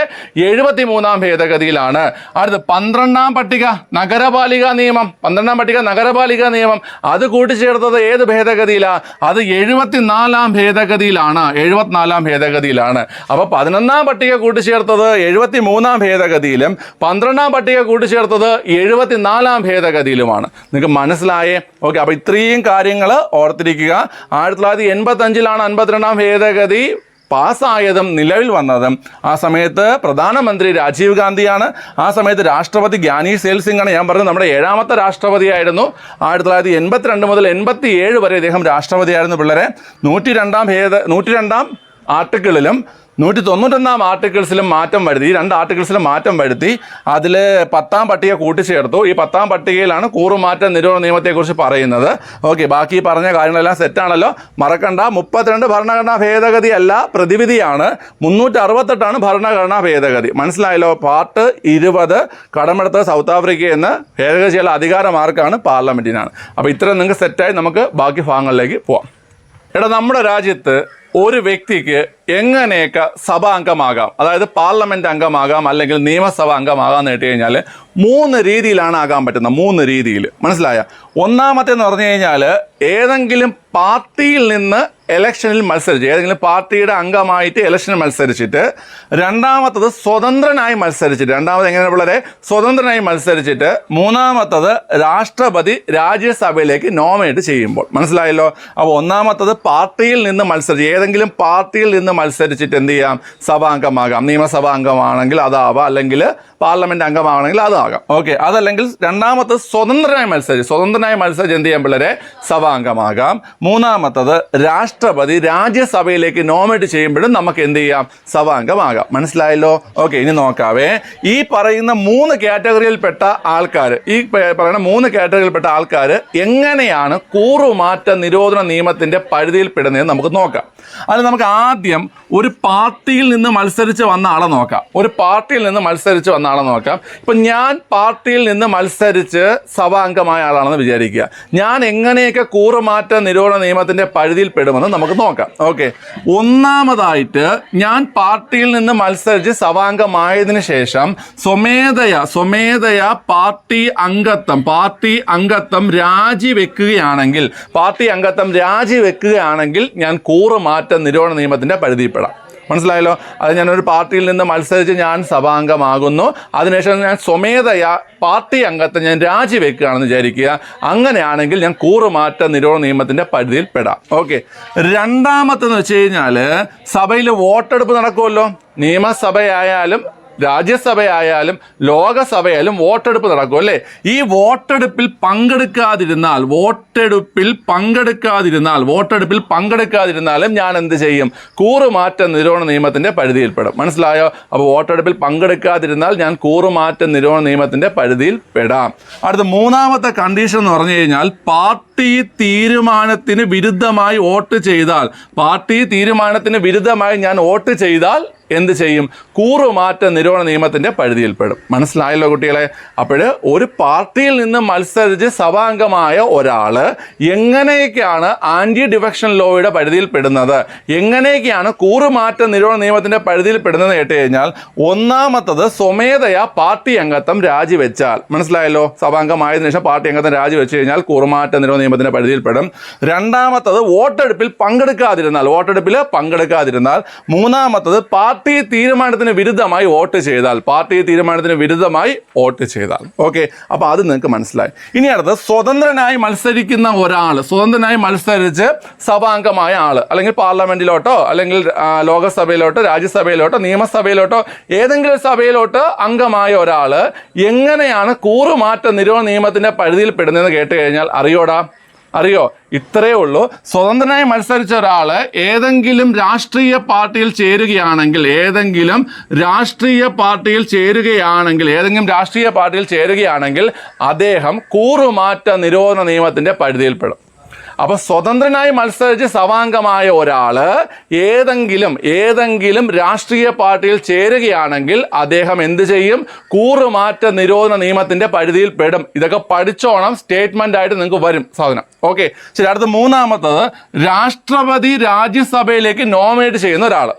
എഴുപത്തി മൂന്നാം ഭേദഗതിയിലാണ്. അടുത്ത് പന്ത്രണ്ടാം പട്ടിക നഗരപാലിക നിയമം. പന്ത്രണ്ടാം പട്ടിക നഗരപാലിക നിയമം. അത് കൂട്ടിച്ചേർത്തത് ഏത് ഭേദഗതിയിലാണ് അത് എഴുപത്തിനാലാം ഭേദഗതിയിലാണ്. എഴുപത്തിനാലാം ഭേദഗതിയിലാണ്. അപ്പൊ പതിനൊന്നാം പട്ടിക കൂട്ടിച്ചേർത്തത് എഴുപത്തി മൂന്നാം ഭേദഗതിയിലും പന്ത്രണ്ടാം പട്ടിക കൂട്ടിച്ചേർത്തത് എഴുപത്തിനാലാം ഭേദഗതിയിലുമാണ്. നിങ്ങൾക്ക് മനസ്സിലായേ? ഓക്കെ അപ്പൊ ഇത്രയും കാര്യങ്ങൾ ഓർത്തിരിക്കുക. ആയിരത്തി തൊള്ളായിരത്തി എൺപത്തി അഞ്ചിലാണ് അൻപത്തിരണ്ടാം ഭേദഗതി പാസ്സായതും നിലവിൽ വന്നതും. ആ സമയത്ത് പ്രധാനമന്ത്രി രാജീവ് ഗാന്ധിയാണ്. ആ സമയത്ത് രാഷ്ട്രപതി ഗ്യാനി സിംഗ് ആണ്. ഞാൻ പറഞ്ഞത് നമ്മുടെ ഏഴാമത്തെ രാഷ്ട്രപതിയായിരുന്നു. ആയിരത്തി തൊള്ളായിരത്തി എൺപത്തിരണ്ട് മുതൽ എൺപത്തി ഏഴ് വരെ അദ്ദേഹം രാഷ്ട്രപതിയായിരുന്നു പിള്ളേരെ. നൂറ്റി രണ്ടാം ഭേദ നൂറ്റി രണ്ടാം ആർട്ടിക്കിളിലും നൂറ്റി തൊണ്ണൂറ്റൊന്നാം ആർട്ടിക്കിൾസിലും മാറ്റം വരുത്തി ഈ രണ്ട് ആർട്ടിക്കിൾസിലും മാറ്റം വരുത്തി അതിൽ പത്താം പട്ടിക കൂട്ടിച്ചേർത്തു. ഈ പത്താം പട്ടികയിലാണ് കൂറുമാറ്റ നിരോധന നിയമത്തെക്കുറിച്ച് പറയുന്നത്. ഓക്കെ ബാക്കി പറഞ്ഞ കാര്യങ്ങളെല്ലാം സെറ്റാണല്ലോ. മറക്കണ്ട. മുപ്പത്തിരണ്ട് ഭരണഘടനാ ഭേദഗതി അല്ല പ്രതിവിധിയാണ്. മുന്നൂറ്റി അറുപത്തെട്ടാണ് ഭരണഘടനാ ഭേദഗതി. മനസ്സിലായല്ലോ? പാർട്ട് ഇരുപത് കടമെടുത്ത സൗത്ത് ആഫ്രിക്ക നിന്ന് ഭേദഗതി ചെയ്യാൻ അധികാരം ആർക്കാണ്? പാർലമെന്റിനാണ് അപ്പോൾ ഇത്രയും നിങ്ങൾക്ക് സെറ്റായി നമുക്ക് ബാക്കി ഭാഗങ്ങളിലേക്ക് പോവാം. എടാ നമ്മുടെ രാജ്യത്ത് ഒരു വ്യക്തിക്ക് എങ്ങനെയൊക്കെ സഭ അംഗമാകാം അതായത് പാർലമെന്റ് അംഗമാകാം അല്ലെങ്കിൽ നിയമസഭ അംഗമാകാം എന്ന് കേട്ട് കഴിഞ്ഞാൽ മൂന്ന് രീതിയിലാണ് ആകാൻ പറ്റുന്നത്. മൂന്ന് രീതിയിൽ. മനസ്സിലായ? ഒന്നാമത്തേന്ന് പറഞ്ഞു കഴിഞ്ഞാൽ ഏതെങ്കിലും പാർട്ടിയിൽ നിന്ന് ഇലക്ഷനിൽ മത്സരിച്ച് ഏതെങ്കിലും പാർട്ടിയുടെ അംഗമായിട്ട് ഇലക്ഷനിൽ മത്സരിച്ചിട്ട് രണ്ടാമത്തത് സ്വതന്ത്രനായി മത്സരിച്ചിട്ട് രണ്ടാമത് എങ്ങനെ പിള്ളേരെ? സ്വതന്ത്രനായി മത്സരിച്ചിട്ട് മൂന്നാമത്തത് രാഷ്ട്രപതി രാജ്യസഭയിലേക്ക് നോമിനേറ്റ് ചെയ്യുമ്പോൾ. മനസ്സിലായല്ലോ? അപ്പോൾ ഒന്നാമത്തത് പാർട്ടിയിൽ നിന്ന് മത്സരിച്ച് ഏതെങ്കിലും പാർട്ടിയിൽ നിന്ന് മത്സരിച്ചിട്ട് എന്ത് ചെയ്യാം? സഭാംഗമാകാം. നിയമസഭാ അംഗമാണെങ്കിൽ അതാവാം. അല്ലെങ്കിൽ പാർലമെന്റ് അംഗമാണെങ്കിൽ അതാകാം. ഓക്കെ. അതല്ലെങ്കിൽ രണ്ടാമത്തത് സ്വതന്ത്രനായി മത്സരിച്ച് സ്വതന്ത്രനായി മത്സരിച്ച് എന്ത് ചെയ്യാൻ പിള്ളേരെ? സഭാംഗമാകാം. മൂന്നാമത്തത് രാഷ്ട്രപതി രാജ്യസഭയിലേക്ക് നോമിനേറ്റ് ചെയ്യുമ്പോഴും നമുക്ക് എന്ത് ചെയ്യാം? സഭാംഗമാകാം. മനസ്സിലായല്ലോ? ഓക്കെ. ഇനി നോക്കാവേ. ഈ പറയുന്ന മൂന്ന് കാറ്റഗറിയിൽപ്പെട്ട ആൾക്കാർ ഈ പറയുന്ന മൂന്ന് കാറ്റഗറിയിൽപ്പെട്ട ആൾക്കാർ എങ്ങനെയാണ് കൂറുമാറ്റ നിരോധന നിയമത്തിന്റെ പരിധിയിൽ പെടുന്നതെന്ന് നമുക്ക് നോക്കാം. അത് നമുക്ക് ആദ്യം ഒരു പാർട്ടിയിൽ നിന്ന് മത്സരിച്ച് വന്ന ആളെ നോക്കാം. ഒരു പാർട്ടിയിൽ നിന്ന് മത്സരിച്ച് വന്ന ആളെ നോക്കാം. ഇപ്പം ഞാൻ പാർട്ടിയിൽ നിന്ന് മത്സരിച്ച് സഭാംഗമായ ആളാണെന്ന് വിചാരിക്കുക. ഞാൻ എങ്ങനെയൊക്കെ കൂറുമാറ്റ നിരോധന നിയമത്തിന്റെ പരിധിയിൽ പെടുമെന്ന് നമുക്ക് നോക്കാം. ഓക്കെ. ഒന്നാമതായിട്ട് ഞാൻ പാർട്ടിയിൽ നിന്ന് മത്സരിച്ച് സഭാംഗമായതിനു ശേഷം സ്വമേധയ സ്വമേധയ പാർട്ടി അംഗത്വം പാർട്ടി അംഗത്വം രാജിവെക്കുകയാണെങ്കിൽ പാർട്ടി അംഗത്വം രാജിവെക്കുകയാണെങ്കിൽ ഞാൻ കൂറുമാറ്റ നിരോധന നിയമത്തിന്റെ പരിധിയിൽപ്പെടാം. മനസ്സിലായല്ലോ? അത് ഞാനൊരു പാർട്ടിയിൽ നിന്ന് മത്സരിച്ച് ഞാൻ സഭാംഗമാകുന്നു. അതിനുശേഷം ഞാൻ സ്വമേധയാ പാർട്ടി അംഗത്തെ ഞാൻ രാജിവെക്കുകയാണെന്ന് വിചാരിക്കുക. അങ്ങനെയാണെങ്കിൽ ഞാൻ കൂറുമാറ്റ നിരോധന നിയമത്തിന്റെ പരിധിയിൽ പെടാം ഓക്കെ. രണ്ടാമത്തെന്ന് വെച്ച് കഴിഞ്ഞാൽ സഭയിൽ വോട്ടെടുപ്പ് നടക്കുമല്ലോ. നിയമസഭയായാലും രാജ്യസഭയായാലും ലോകസഭയായാലും വോട്ടെടുപ്പ് നടക്കും അല്ലേ? ഈ വോട്ടെടുപ്പിൽ പങ്കെടുക്കാതിരുന്നാൽ വോട്ടെടുപ്പിൽ പങ്കെടുക്കാതിരുന്നാൽ വോട്ടെടുപ്പിൽ പങ്കെടുക്കാതിരുന്നാലും ഞാൻ എന്ത് ചെയ്യും? കൂറുമാറ്റ നിരോധന നിയമത്തിന്റെ പരിധിയിൽപ്പെടും. മനസ്സിലായോ? അപ്പോൾ വോട്ടെടുപ്പിൽ പങ്കെടുക്കാതിരുന്നാൽ ഞാൻ കൂറുമാറ്റ നിരോധന നിയമത്തിന്റെ പരിധിയിൽ പെടാം അടുത്ത മൂന്നാമത്തെ കണ്ടീഷൻ എന്ന് പറഞ്ഞു കഴിഞ്ഞാൽ പാർട്ടി തീരുമാനത്തിന് വിരുദ്ധമായി വോട്ട് ചെയ്താൽ പാർട്ടി തീരുമാനത്തിന് വിരുദ്ധമായി ഞാൻ വോട്ട് ചെയ്താൽ എന്ത് ചെയ്യും? കൂറുമാറ്റ നിരോധന നിയമത്തിന്റെ പരിധിയിൽപ്പെടും. മനസ്സിലായല്ലോ കുട്ടികളെ? അപ്പോൾ ഒരു പാർട്ടിയിൽ നിന്ന് മത്സരിച്ച് സഭാംഗമായ ഒരാൾ എങ്ങനെയൊക്കെയാണ് ആന്റി ഡിഫക്ഷൻ ലോയുടെ പരിധിയിൽപ്പെടുന്നത്? എങ്ങനെയൊക്കെയാണ് കൂറുമാറ്റ നിരോധന നിയമത്തിന്റെ പരിധിയിൽപ്പെടുന്നത് കേട്ട് കഴിഞ്ഞാൽ ഒന്നാമത്തത് സ്വമേധയാ പാർട്ടി അംഗത്വം രാജിവെച്ചാൽ. മനസ്സിലായല്ലോ? സഭാംഗമായതിനു ശേഷം പാർട്ടി അംഗത്വം രാജിവെച്ച് കഴിഞ്ഞാൽ കൂറുമാറ്റ നിരോധന നിയമത്തിന്റെ പരിധിയിൽപ്പെടും. രണ്ടാമത്തത് വോട്ടെടുപ്പിൽ പങ്കെടുക്കാതിരുന്നാൽ വോട്ടെടുപ്പിൽ പങ്കെടുക്കാതിരുന്നാൽ മൂന്നാമത്തത് പാർട്ടി പാർട്ടി തീരുമാനത്തിന് വിരുദ്ധമായി വോട്ട് ചെയ്താൽ പാർട്ടി തീരുമാനത്തിന് വിരുദ്ധമായി വോട്ട് ചെയ്താൽ. ഓക്കെ അപ്പോൾ അത് നിങ്ങൾക്ക് മനസ്സിലായി. ഇനി അടുത്ത് സ്വതന്ത്രനായി മത്സരിക്കുന്ന ഒരാൾ സ്വതന്ത്രനായി മത്സരിച്ച് സഭാംഗമായ ആൾ അല്ലെങ്കിൽ പാർലമെന്റിലോട്ടോ അല്ലെങ്കിൽ ലോകസഭയിലോട്ടോ രാജ്യസഭയിലോട്ടോ നിയമസഭയിലോട്ടോ ഏതെങ്കിലും സഭയിലോട്ട് അംഗമായ ഒരാൾ എങ്ങനെയാണ് കൂറുമാറ്റ നിരോധന നിയമത്തിന്റെ പരിധിയിൽ പെടുന്നതെന്ന് കേട്ട് കഴിഞ്ഞാൽ അറിയോടാ? അറിയോ? ഇത്രയേ ഉള്ളൂ. സ്വതന്ത്രനായി മത്സരിച്ച ഒരാൾ ഏതെങ്കിലും രാഷ്ട്രീയ പാർട്ടിയിൽ ചേരുകയാണെങ്കിൽ ഏതെങ്കിലും രാഷ്ട്രീയ പാർട്ടിയിൽ ചേരുകയാണെങ്കിൽ ഏതെങ്കിലും രാഷ്ട്രീയ പാർട്ടിയിൽ ചേരുകയാണെങ്കിൽ അദ്ദേഹം കൂറുമാറ്റ നിരോധന നിയമത്തിന്റെ പരിധിയിൽപ്പെടും. അപ്പൊ സ്വതന്ത്രനായി മത്സരിച്ച് സവാംഗമായ ഒരാൾ ഏതെങ്കിലും ഏതെങ്കിലും രാഷ്ട്രീയ പാർട്ടിയിൽ ചേരുകയാണെങ്കിൽ അദ്ദേഹം എന്ത് ചെയ്യും? കൂറുമാറ്റ നിരോധന നിയമത്തിന്റെ പരിധിയിൽ പെടും. ഇതൊക്കെ പഠിച്ചോണം സ്റ്റേറ്റ്മെന്റ് ആയിട്ട് നിങ്ങൾക്ക് വരും സാധനം. ഓക്കെ ശരി അടുത്ത മൂന്നാമത്തത് രാഷ്ട്രപതി രാജ്യസഭയിലേക്ക് നോമിനേറ്റ് ചെയ്യുന്ന ഒരാൾ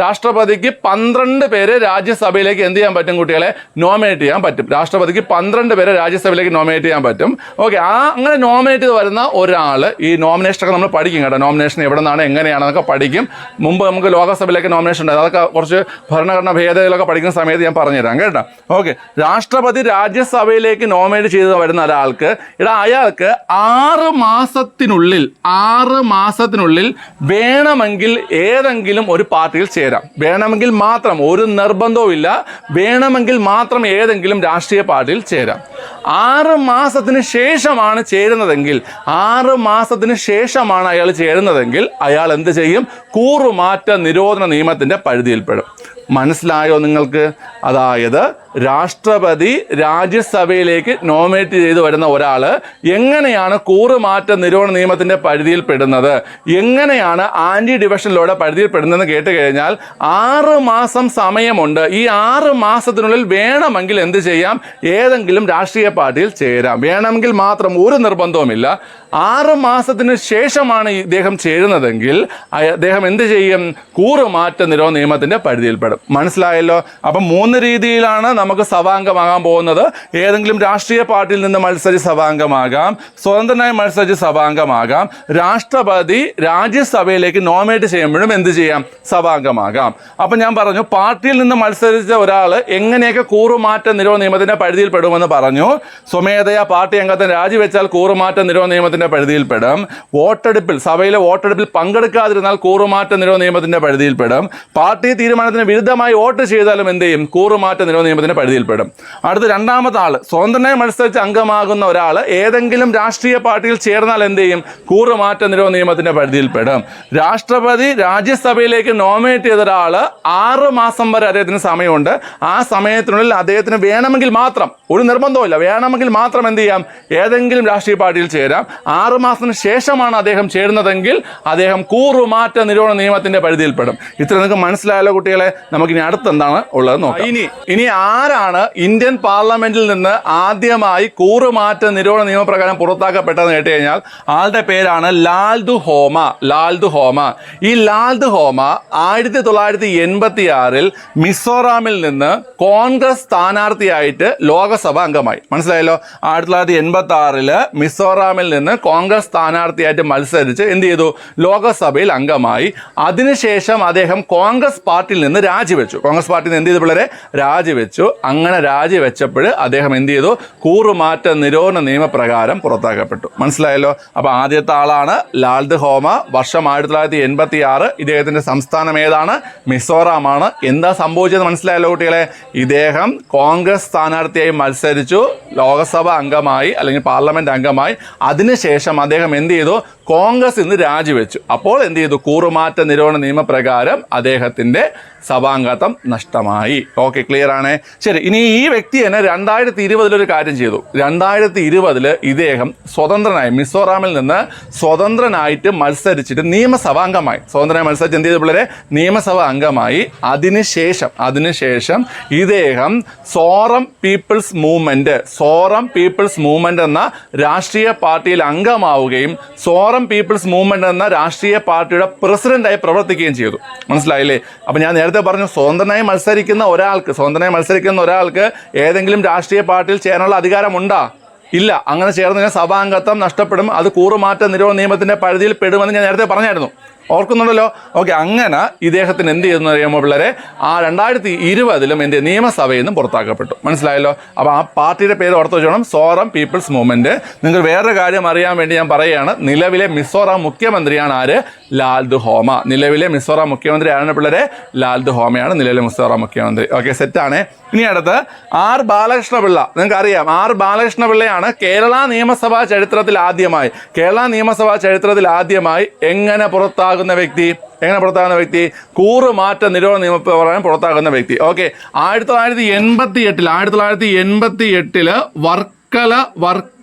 രാഷ്ട്രപതിക്ക് പന്ത്രണ്ട് പേരെ രാജ്യസഭയിലേക്ക് എന്ത് ചെയ്യാൻ പറ്റും കുട്ടികളെ? നോമിനേറ്റ് ചെയ്യാൻ പറ്റും. രാഷ്ട്രപതിക്ക് പന്ത്രണ്ട് പേരെ രാജ്യസഭയിലേക്ക് നോമിനേറ്റ് ചെയ്യാൻ പറ്റും. ഓക്കെ ആ അങ്ങനെ നോമിനേറ്റ് ചെയ്ത് വരുന്ന ഒരാൾ ഈ നോമിനേഷൻ ഒക്കെ നമ്മൾ പഠിക്കും കേട്ടോ. നോമിനേഷൻ എവിടെ നിന്നാണ് എങ്ങനെയാണെന്നൊക്കെ പഠിക്കും. മുമ്പ് നമുക്ക് ലോകസഭയിലേക്ക് നോമിനേഷൻ ഉണ്ടായത് അതൊക്കെ കുറച്ച് ഭരണഘടന ഭേദഗതികളൊക്കെ പഠിക്കുന്ന സമയത്ത് ഞാൻ പറഞ്ഞുതരാം കേട്ടോ. ഓക്കെ രാഷ്ട്രപതി രാജ്യസഭയിലേക്ക് നോമിനേറ്റ് ചെയ്ത് വരുന്ന ഒരാൾക്ക് ഇടാ അയാൾക്ക് ആറ് മാസത്തിനുള്ളിൽ ആറ് മാസത്തിനുള്ളിൽ വേണമെങ്കിൽ ഏതെങ്കിലും ഒരു പാർട്ടിയിൽ ചേരാം. വേണമെങ്കിൽ മാത്രം ഒരു നിർബന്ധവും ഇല്ല വേണമെങ്കിൽ മാത്രം ഏതെങ്കിലും രാഷ്ട്രീയ പാർട്ടിയിൽ ചേരാം. ആറ് മാസത്തിന് ശേഷമാണ് ചേരുന്നതെങ്കിൽ ആറ് മാസത്തിന് ശേഷമാണ് അയാൾ ചേരുന്നതെങ്കിൽ അയാൾ എന്ത് ചെയ്യും? കൂറുമാറ്റ നിരോധന നിയമത്തിന്റെ പരിധിയിൽപ്പെടും. മനസ്സിലായോ നിങ്ങൾക്ക്? അതായത് രാഷ്ട്രപതി രാജ്യസഭയിലേക്ക് നോമിനേറ്റ് ചെയ്തു വരുന്ന ഒരാൾ എങ്ങനെയാണ് കൂറുമാറ്റ നിരോധന നിയമത്തിന്റെ പരിധിയിൽ പെടുന്നത് എങ്ങനെയാണ് ആന്റി ഡിവിഷനിലൂടെ പരിധിയിൽ പെടുന്നതെന്ന് കേട്ട് കഴിഞ്ഞാൽ ആറ് മാസം സമയമുണ്ട്. ഈ ആറ് മാസത്തിനുള്ളിൽ വേണമെങ്കിൽ എന്ത് ചെയ്യാം? ഏതെങ്കിലും രാഷ്ട്രീയ പാർട്ടിയിൽ ചേരാം. വേണമെങ്കിൽ മാത്രം ഒരു നിർബന്ധവുമില്ല. ആറ് മാസത്തിന് ശേഷമാണ് ഇദ്ദേഹം ചേരുന്നതെങ്കിൽ അദ്ദേഹം എന്ത് ചെയ്യും? കൂറുമാറ്റ നിരോധന നിയമത്തിന്റെ പരിധിയിൽപ്പെടും. മനസ്സിലായല്ലോ? അപ്പം മൂന്ന് രീതിയിലാണ് നമുക്ക് സഭാംഗമാകാൻ പോകുന്നത്? ഏതെങ്കിലും രാഷ്ട്രീയ പാർട്ടിയിൽ നിന്ന് മത്സരിച്ച് സഭാംഗമാകാം സ്വതന്ത്രനായി മത്സരിച്ച് സഭാംഗമാകാം രാഷ്ട്രപതി രാജ്യസഭയിലേക്ക് നോമിനേറ്റ് ചെയ്യുമ്പോഴും എന്ത് ചെയ്യാം? സഭാംഗമാകാം അപ്പം ഞാൻ പറഞ്ഞു പാർട്ടിയിൽ നിന്ന് മത്സരിച്ച ഒരാൾ എങ്ങനെയൊക്കെ കൂറുമാറ്റ നിരോധന നിയമത്തിന്റെ പരിധിയിൽ പെടുമെന്ന് പറഞ്ഞു. സ്വമേധയാ പാർട്ടി അംഗത്തിന് രാജിവെച്ചാൽ കൂറുമാറ്റ നിരോധന നിയമത്തിന്റെ പരിധിയിൽപ്പെടും. വോട്ടെടുപ്പിൽ സഭയിലെ വോട്ടെടുപ്പിൽ പങ്കെടുക്കാതിരുന്നാൽ കൂറുമാറ്റ നിരോധന നിയമത്തിന്റെ പരിധിയിൽപ്പെടും. പാർട്ടി തീരുമാനത്തിന് വിരുദ്ധമായി വോട്ട് ചെയ്താലും എന്ത് ചെയ്യും? കൂറുമാറ്റ നിരോധന നിയമത്തിന്റെ പരിധിയിൽപ്പെടും. അടുത്ത രണ്ടാമത്തെ ആൾ സ്വതന്ത്രനായി മത്സരിച്ച് അംഗമാകുന്ന ഒരാൾ ഏതെങ്കിലും രാഷ്ട്രീയ പാർട്ടിയിൽ ചേർന്നാൽ എന്ത് ചെയ്യും? കൂറുമാറ്റ നിരോധ നിയമത്തിന്റെ പരിധിയിൽപ്പെടും. രാഷ്ട്രപതി രാജ്യസഭയിലേക്ക് നോമിനേറ്റ് ചെയ്ത ഒരാൾ ആറ് മാസം വരെ അദ്ദേഹത്തിന് സമയമുണ്ട്. ആ സമയത്തിനുള്ളിൽ അദ്ദേഹത്തിന് വേണമെങ്കിൽ മാത്രം ഒരു നിർബന്ധവുമില്ല വേണമെങ്കിൽ മാത്രം എന്ത് ചെയ്യാം? ഏതെങ്കിലും രാഷ്ട്രീയ പാർട്ടിയിൽ ചേരാം. ആറ് മാസത്തിന് ശേഷമാണ് അദ്ദേഹം ചേരുന്നതെങ്കിൽ അദ്ദേഹം കൂറുമാറ്റ നിരോധന നിയമത്തിന്റെ പരിധിയിൽപ്പെടും. ഇത്ര നിങ്ങൾക്ക് മനസ്സിലായല്ലോ കുട്ടികളെ. നമുക്കിനി അടുത്ത് എന്താണ് ഉള്ളത് നോക്കാം. ഇനി ഇനി ആരാണ് ഇന്ത്യൻ പാർലമെന്റിൽ നിന്ന് ആദ്യമായി കൂറുമാറ്റ നിരോധന നിയമപ്രകാരം പുറത്താക്കപ്പെട്ടതെന്ന് കേട്ട് കഴിഞ്ഞാൽ ആളുടെ പേരാണ് ലാൽദു ഹോമ ലാൽദു ഹോമ. ഈ ലാൽദു ഹോമ ആയിരത്തി തൊള്ളായിരത്തി എൺപത്തി ആറിൽ മിസോറാമിൽ നിന്ന് കോൺഗ്രസ് സ്ഥാനാർത്ഥിയായിട്ട് ലോകസഭ അംഗമായി. മനസ്സിലായല്ലോ? ആയിരത്തി തൊള്ളായിരത്തി എൺപത്തി ആറിൽ മിസോറാമിൽ നിന്ന് കോൺഗ്രസ് സ്ഥാനാർത്ഥിയായിട്ട് മത്സരിച്ച് എന്ത് ചെയ്തു? ലോകസഭയിൽ അംഗമായി. അതിനുശേഷം അദ്ദേഹം കോൺഗ്രസ് പാർട്ടിയിൽ നിന്ന് രാജിവെച്ചു. കോൺഗ്രസ് പാർട്ടിയിൽ നിന്ന് എന്ത് ചെയ്തു പിള്ളേരെ? രാജിവെച്ചു. അങ്ങനെ രാജിവെച്ചപ്പോൾ അദ്ദേഹം എന്ത് ചെയ്തു? കൂറുമാറ്റ നിരോധന നിയമപ്രകാരം പുറത്താക്കപ്പെട്ടു. മനസ്സിലായല്ലോ? അപ്പോൾ ആദ്യത്തെ ആളാണ് ലാൽദ് ഹോമ. വർഷം ആയിരത്തി തൊള്ളായിരത്തി എൺപത്തി ആറ് ഇദ്ദേഹത്തിന്റെ സംസ്ഥാനം ഏതാണ്? മിസോറാമാണ്. എന്താ സംഭവിച്ചത് മനസ്സിലായല്ലോ കുട്ടികളെ? ഇദ്ദേഹം കോൺഗ്രസ് സ്ഥാനാർത്ഥിയായി മത്സരിച്ചു. ലോകസഭ അംഗമായി അല്ലെങ്കിൽ പാർലമെന്റ് അംഗമായി. അതിനുശേഷം അദ്ദേഹം എന്ത് ചെയ്തു? കോൺഗ്രസ് ഇന്ന് രാജിവെച്ചു. അപ്പോൾ എന്ത് ചെയ്തു? കൂറുമാറ്റ നിരോധന നിയമപ്രകാരം അദ്ദേഹത്തിന്റെ സഭാംഗത്വം നഷ്ടമായി. ഓക്കെ ക്ലിയർ ആണ്? ശരി ഇനി ഈ വ്യക്തി തന്നെ രണ്ടായിരത്തി ഇരുപതിലൊരു കാര്യം ചെയ്തു. രണ്ടായിരത്തി ഇരുപതിൽ ഇദ്ദേഹം സ്വതന്ത്രനായി മിസോറാമിൽ നിന്ന് സ്വതന്ത്രനായിട്ട് മത്സരിച്ചിട്ട് നിയമസഭാംഗമായി സ്വതന്ത്രനായി മത്സരിച്ച് എന്ത് ചെയ്തു പിള്ളേരെ? നിയമസഭ അംഗമായി. അതിനുശേഷം അതിനുശേഷം ഇദ്ദേഹം Zoram people's movement Zoram people's movement എന്ന രാഷ്ട്രീയ പാർട്ടിയിൽ അംഗമാവുകയും സോറം പീപ്പിൾസ് മൂവ്മെന്റ് എന്ന രാഷ്ട്രീയ പാർട്ടിയുടെ പ്രസിഡന്റായി പ്രവർത്തിക്കുകയും ചെയ്തു. മനസ്സിലായില്ലേ? അപ്പൊ ഞാൻ നേരത്തെ പറഞ്ഞു സ്വതന്ത്രനായി മത്സരിക്കുന്ന ഒരാൾക്ക് സ്വതന്ത്രനായി മത്സരിക്കുന്ന ഒരാൾക്ക് ഏതെങ്കിലും രാഷ്ട്രീയ പാർട്ടിയിൽ ചേരാനുള്ള അധികാരമുണ്ടോ? ഇല്ല. അങ്ങനെ ചേർന്ന് കഴിഞ്ഞാൽ സഭാംഗത്വം നഷ്ടപ്പെടും. അത് കൂറുമാറ്റ നിരോധ നിയമത്തിന്റെ പരിധിയിൽ പെടുമെന്ന് ഞാൻ നേരത്തെ പറഞ്ഞായിരുന്നു. ഓർക്കുന്നുണ്ടല്ലോ? ഓക്കെ അങ്ങനെ ഇദ്ദേഹത്തിന് എന്ത് ചെയ്തെന്ന് അറിയുമ്പോൾ പിള്ളേരെ? ആ രണ്ടായിരത്തി ഇരുപതിലും എന്ത്? നിയമസഭയിൽ നിന്നും പുറത്താക്കപ്പെട്ടു. മനസ്സിലായല്ലോ? അപ്പോൾ ആ പാർട്ടിയുടെ പേര് ഓർത്ത് വെച്ചോണം. Zoram people's movement. നിങ്ങൾ വേറൊരു കാര്യം അറിയാൻ വേണ്ടി ഞാൻ പറയുകയാണ്. നിലവിലെ മിസോറാം മുഖ്യമന്ത്രിയാണ് ആര്? ലാൽദു ഹോമ നിലവിലെ മിസോറാം മുഖ്യമന്ത്രി ആരാണ് പിള്ളേരെ. ലാൽദു ഹോമയാണ് നിലവിലെ മിസോറാം മുഖ്യമന്ത്രി. ഓക്കെ സെറ്റാണ്. ഇനി അടുത്ത് ആർ ബാലകൃഷ്ണ പിള്ള. നിങ്ങൾക്ക് അറിയാം ആർ ബാലകൃഷ്ണ പിള്ളയാണ് കേരള നിയമസഭാ ചരിത്രത്തിൽ ആദ്യമായി. കേരള നിയമസഭാ ചരിത്രത്തിൽ ആദ്യമായി എങ്ങനെ പുറത്താകുന്ന വ്യക്തി? എങ്ങനെ പുറത്താകുന്ന വ്യക്തി? കൂറുമാറ്റ നിരോധന നിയമപ്രകാരം പുറത്താകുന്ന വ്യക്തി. ഓക്കെ ആയിരത്തി തൊള്ളായിരത്തി എൺപത്തി എട്ടിൽ ആയിരത്തി തൊള്ളായിരത്തി എൺപത്തി എട്ടിൽ വർക്കല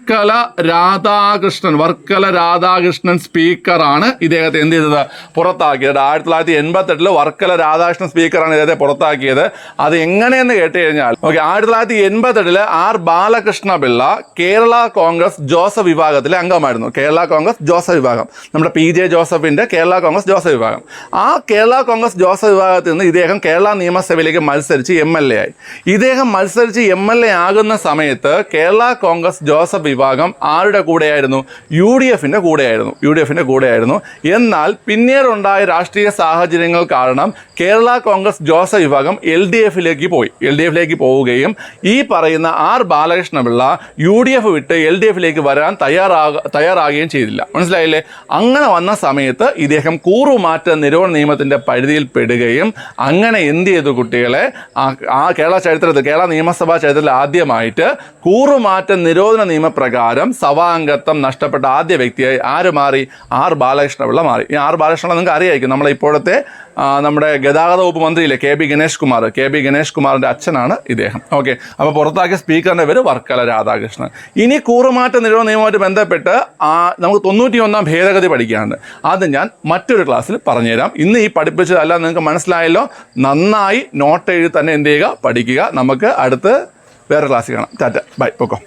വർക്കല രാധാകൃഷ്ണൻ വർക്കല രാധാകൃഷ്ണൻ സ്പീക്കറാണ് ഇദ്ദേഹത്തെ എന്ത് ചെയ്തത്? പുറത്താക്കിയത്. ആയിരത്തി തൊള്ളായിരത്തി എൺപത്തി എട്ടിൽ വർക്കല രാധാകൃഷ്ണൻ സ്പീക്കറാണ് ഇദ്ദേഹത്തെ പുറത്താക്കിയത്. അത് എങ്ങനെയെന്ന് കേട്ട് കഴിഞ്ഞാൽ ഓക്കെ ആയിരത്തി തൊള്ളായിരത്തി എൺപത്തി എട്ടിൽ ആർ ബാലകൃഷ്ണ പിള്ള കേരള കോൺഗ്രസ് ജോസഫ് വിഭാഗത്തിലെ അംഗമായിരുന്നു. കേരള കോൺഗ്രസ് ജോസഫ് വിഭാഗം. നമ്മുടെ പി ജെ ജോസഫിന്റെ കേരള കോൺഗ്രസ് ജോസഫ് വിഭാഗം. ആ കേരള കോൺഗ്രസ് ജോസഫ് വിഭാഗത്തിൽ നിന്ന് ഇദ്ദേഹം കേരള നിയമസഭയിലേക്ക് മത്സരിച്ച് എം എൽ എ ആയി. ഇദ്ദേഹം മത്സരിച്ച് എം എൽ എ ആകുന്ന സമയത്ത് കേരള കോൺഗ്രസ് ജോസഫ് വിഭാഗം ആരുടെ കൂടെയായിരുന്നു? യു ഡി എഫിന്റെ കൂടെയായിരുന്നു. യു ഡി എഫിന്റെ കൂടെയായിരുന്നു. എന്നാൽ പിന്നീടുണ്ടായ രാഷ്ട്രീയ സാഹചര്യങ്ങൾ കാരണം കേരള കോൺഗ്രസ് ജോസഫ് വിഭാഗം എൽ ഡി എഫിലേക്ക് പോയി. എൽ ഡി എഫിലേക്ക് പോവുകയും ഈ പറയുന്ന R Balakrishnapillai U D F വിട്ട് എൽ ഡി എഫിലേക്ക് വരാൻ തയ്യാറാക തയ്യാറാകുകയും ചെയ്തില്ല. മനസ്സിലായില്ലേ? അങ്ങനെ വന്ന സമയത്ത് ഇദ്ദേഹം കൂറുമാറ്റ നിരോധന നിയമത്തിന്റെ പരിധിയിൽ പെടുകയും അങ്ങനെ എന്ത് ചെയ്തു കുട്ടികളെ? ആ കേരള ചരിത്രത്തിൽ കേരള നിയമസഭാ ചരിത്രത്തിൽ ആദ്യമായിട്ട് കൂറുമാറ്റ നിരോധന നിയമപ്രകാരം സഭാംഗത്വം നഷ്ടപ്പെട്ട ആദ്യ വ്യക്തിയായി ആര് മാറി? ആർ ബാലകൃഷ്ണപിള്ള മാറി. ഈ ആർ ബാലകൃഷ്ണപിള്ള നിങ്ങൾക്ക് അറിയായിരിക്കും. നമ്മളെ ഇപ്പോഴത്തെ നമ്മുടെ ഗതാഗത വകുപ്പ് മന്ത്രിയില്ലേ K B Ganesh Kumar. K B Ganesh കുമാറിന്റെ അച്ഛനാണ് ഇദ്ദേഹം. ഓക്കെ. അപ്പോൾ പുറത്താക്കിയ സ്പീക്കറിന്റെ പേര് വർക്കല രാധാകൃഷ്ണൻ. ഇനി കൂറുമാറ്റ നിരോധന നിയമവുമായിട്ട് ബന്ധപ്പെട്ട് നമുക്ക് തൊണ്ണൂറ്റി ഒന്നാം ഭേദഗതി പഠിക്കാനുണ്ട്. അത് ഞാൻ മറ്റൊരു ക്ലാസ്സിൽ പറഞ്ഞുതരാം. ഇന്ന് ഈ പഠിപ്പിച്ചതല്ല നിങ്ങൾക്ക് മനസ്സിലായല്ലോ. നന്നായി നോട്ട് എഴുതി തന്നെ എന്ത് ചെയ്യുക? പഠിക്കുക. നമുക്ക് അടുത്ത് വേറെ ക്ലാസ്സിൽ കാണാം. ടാറ്റ. ബൈ. പൊക്കോ.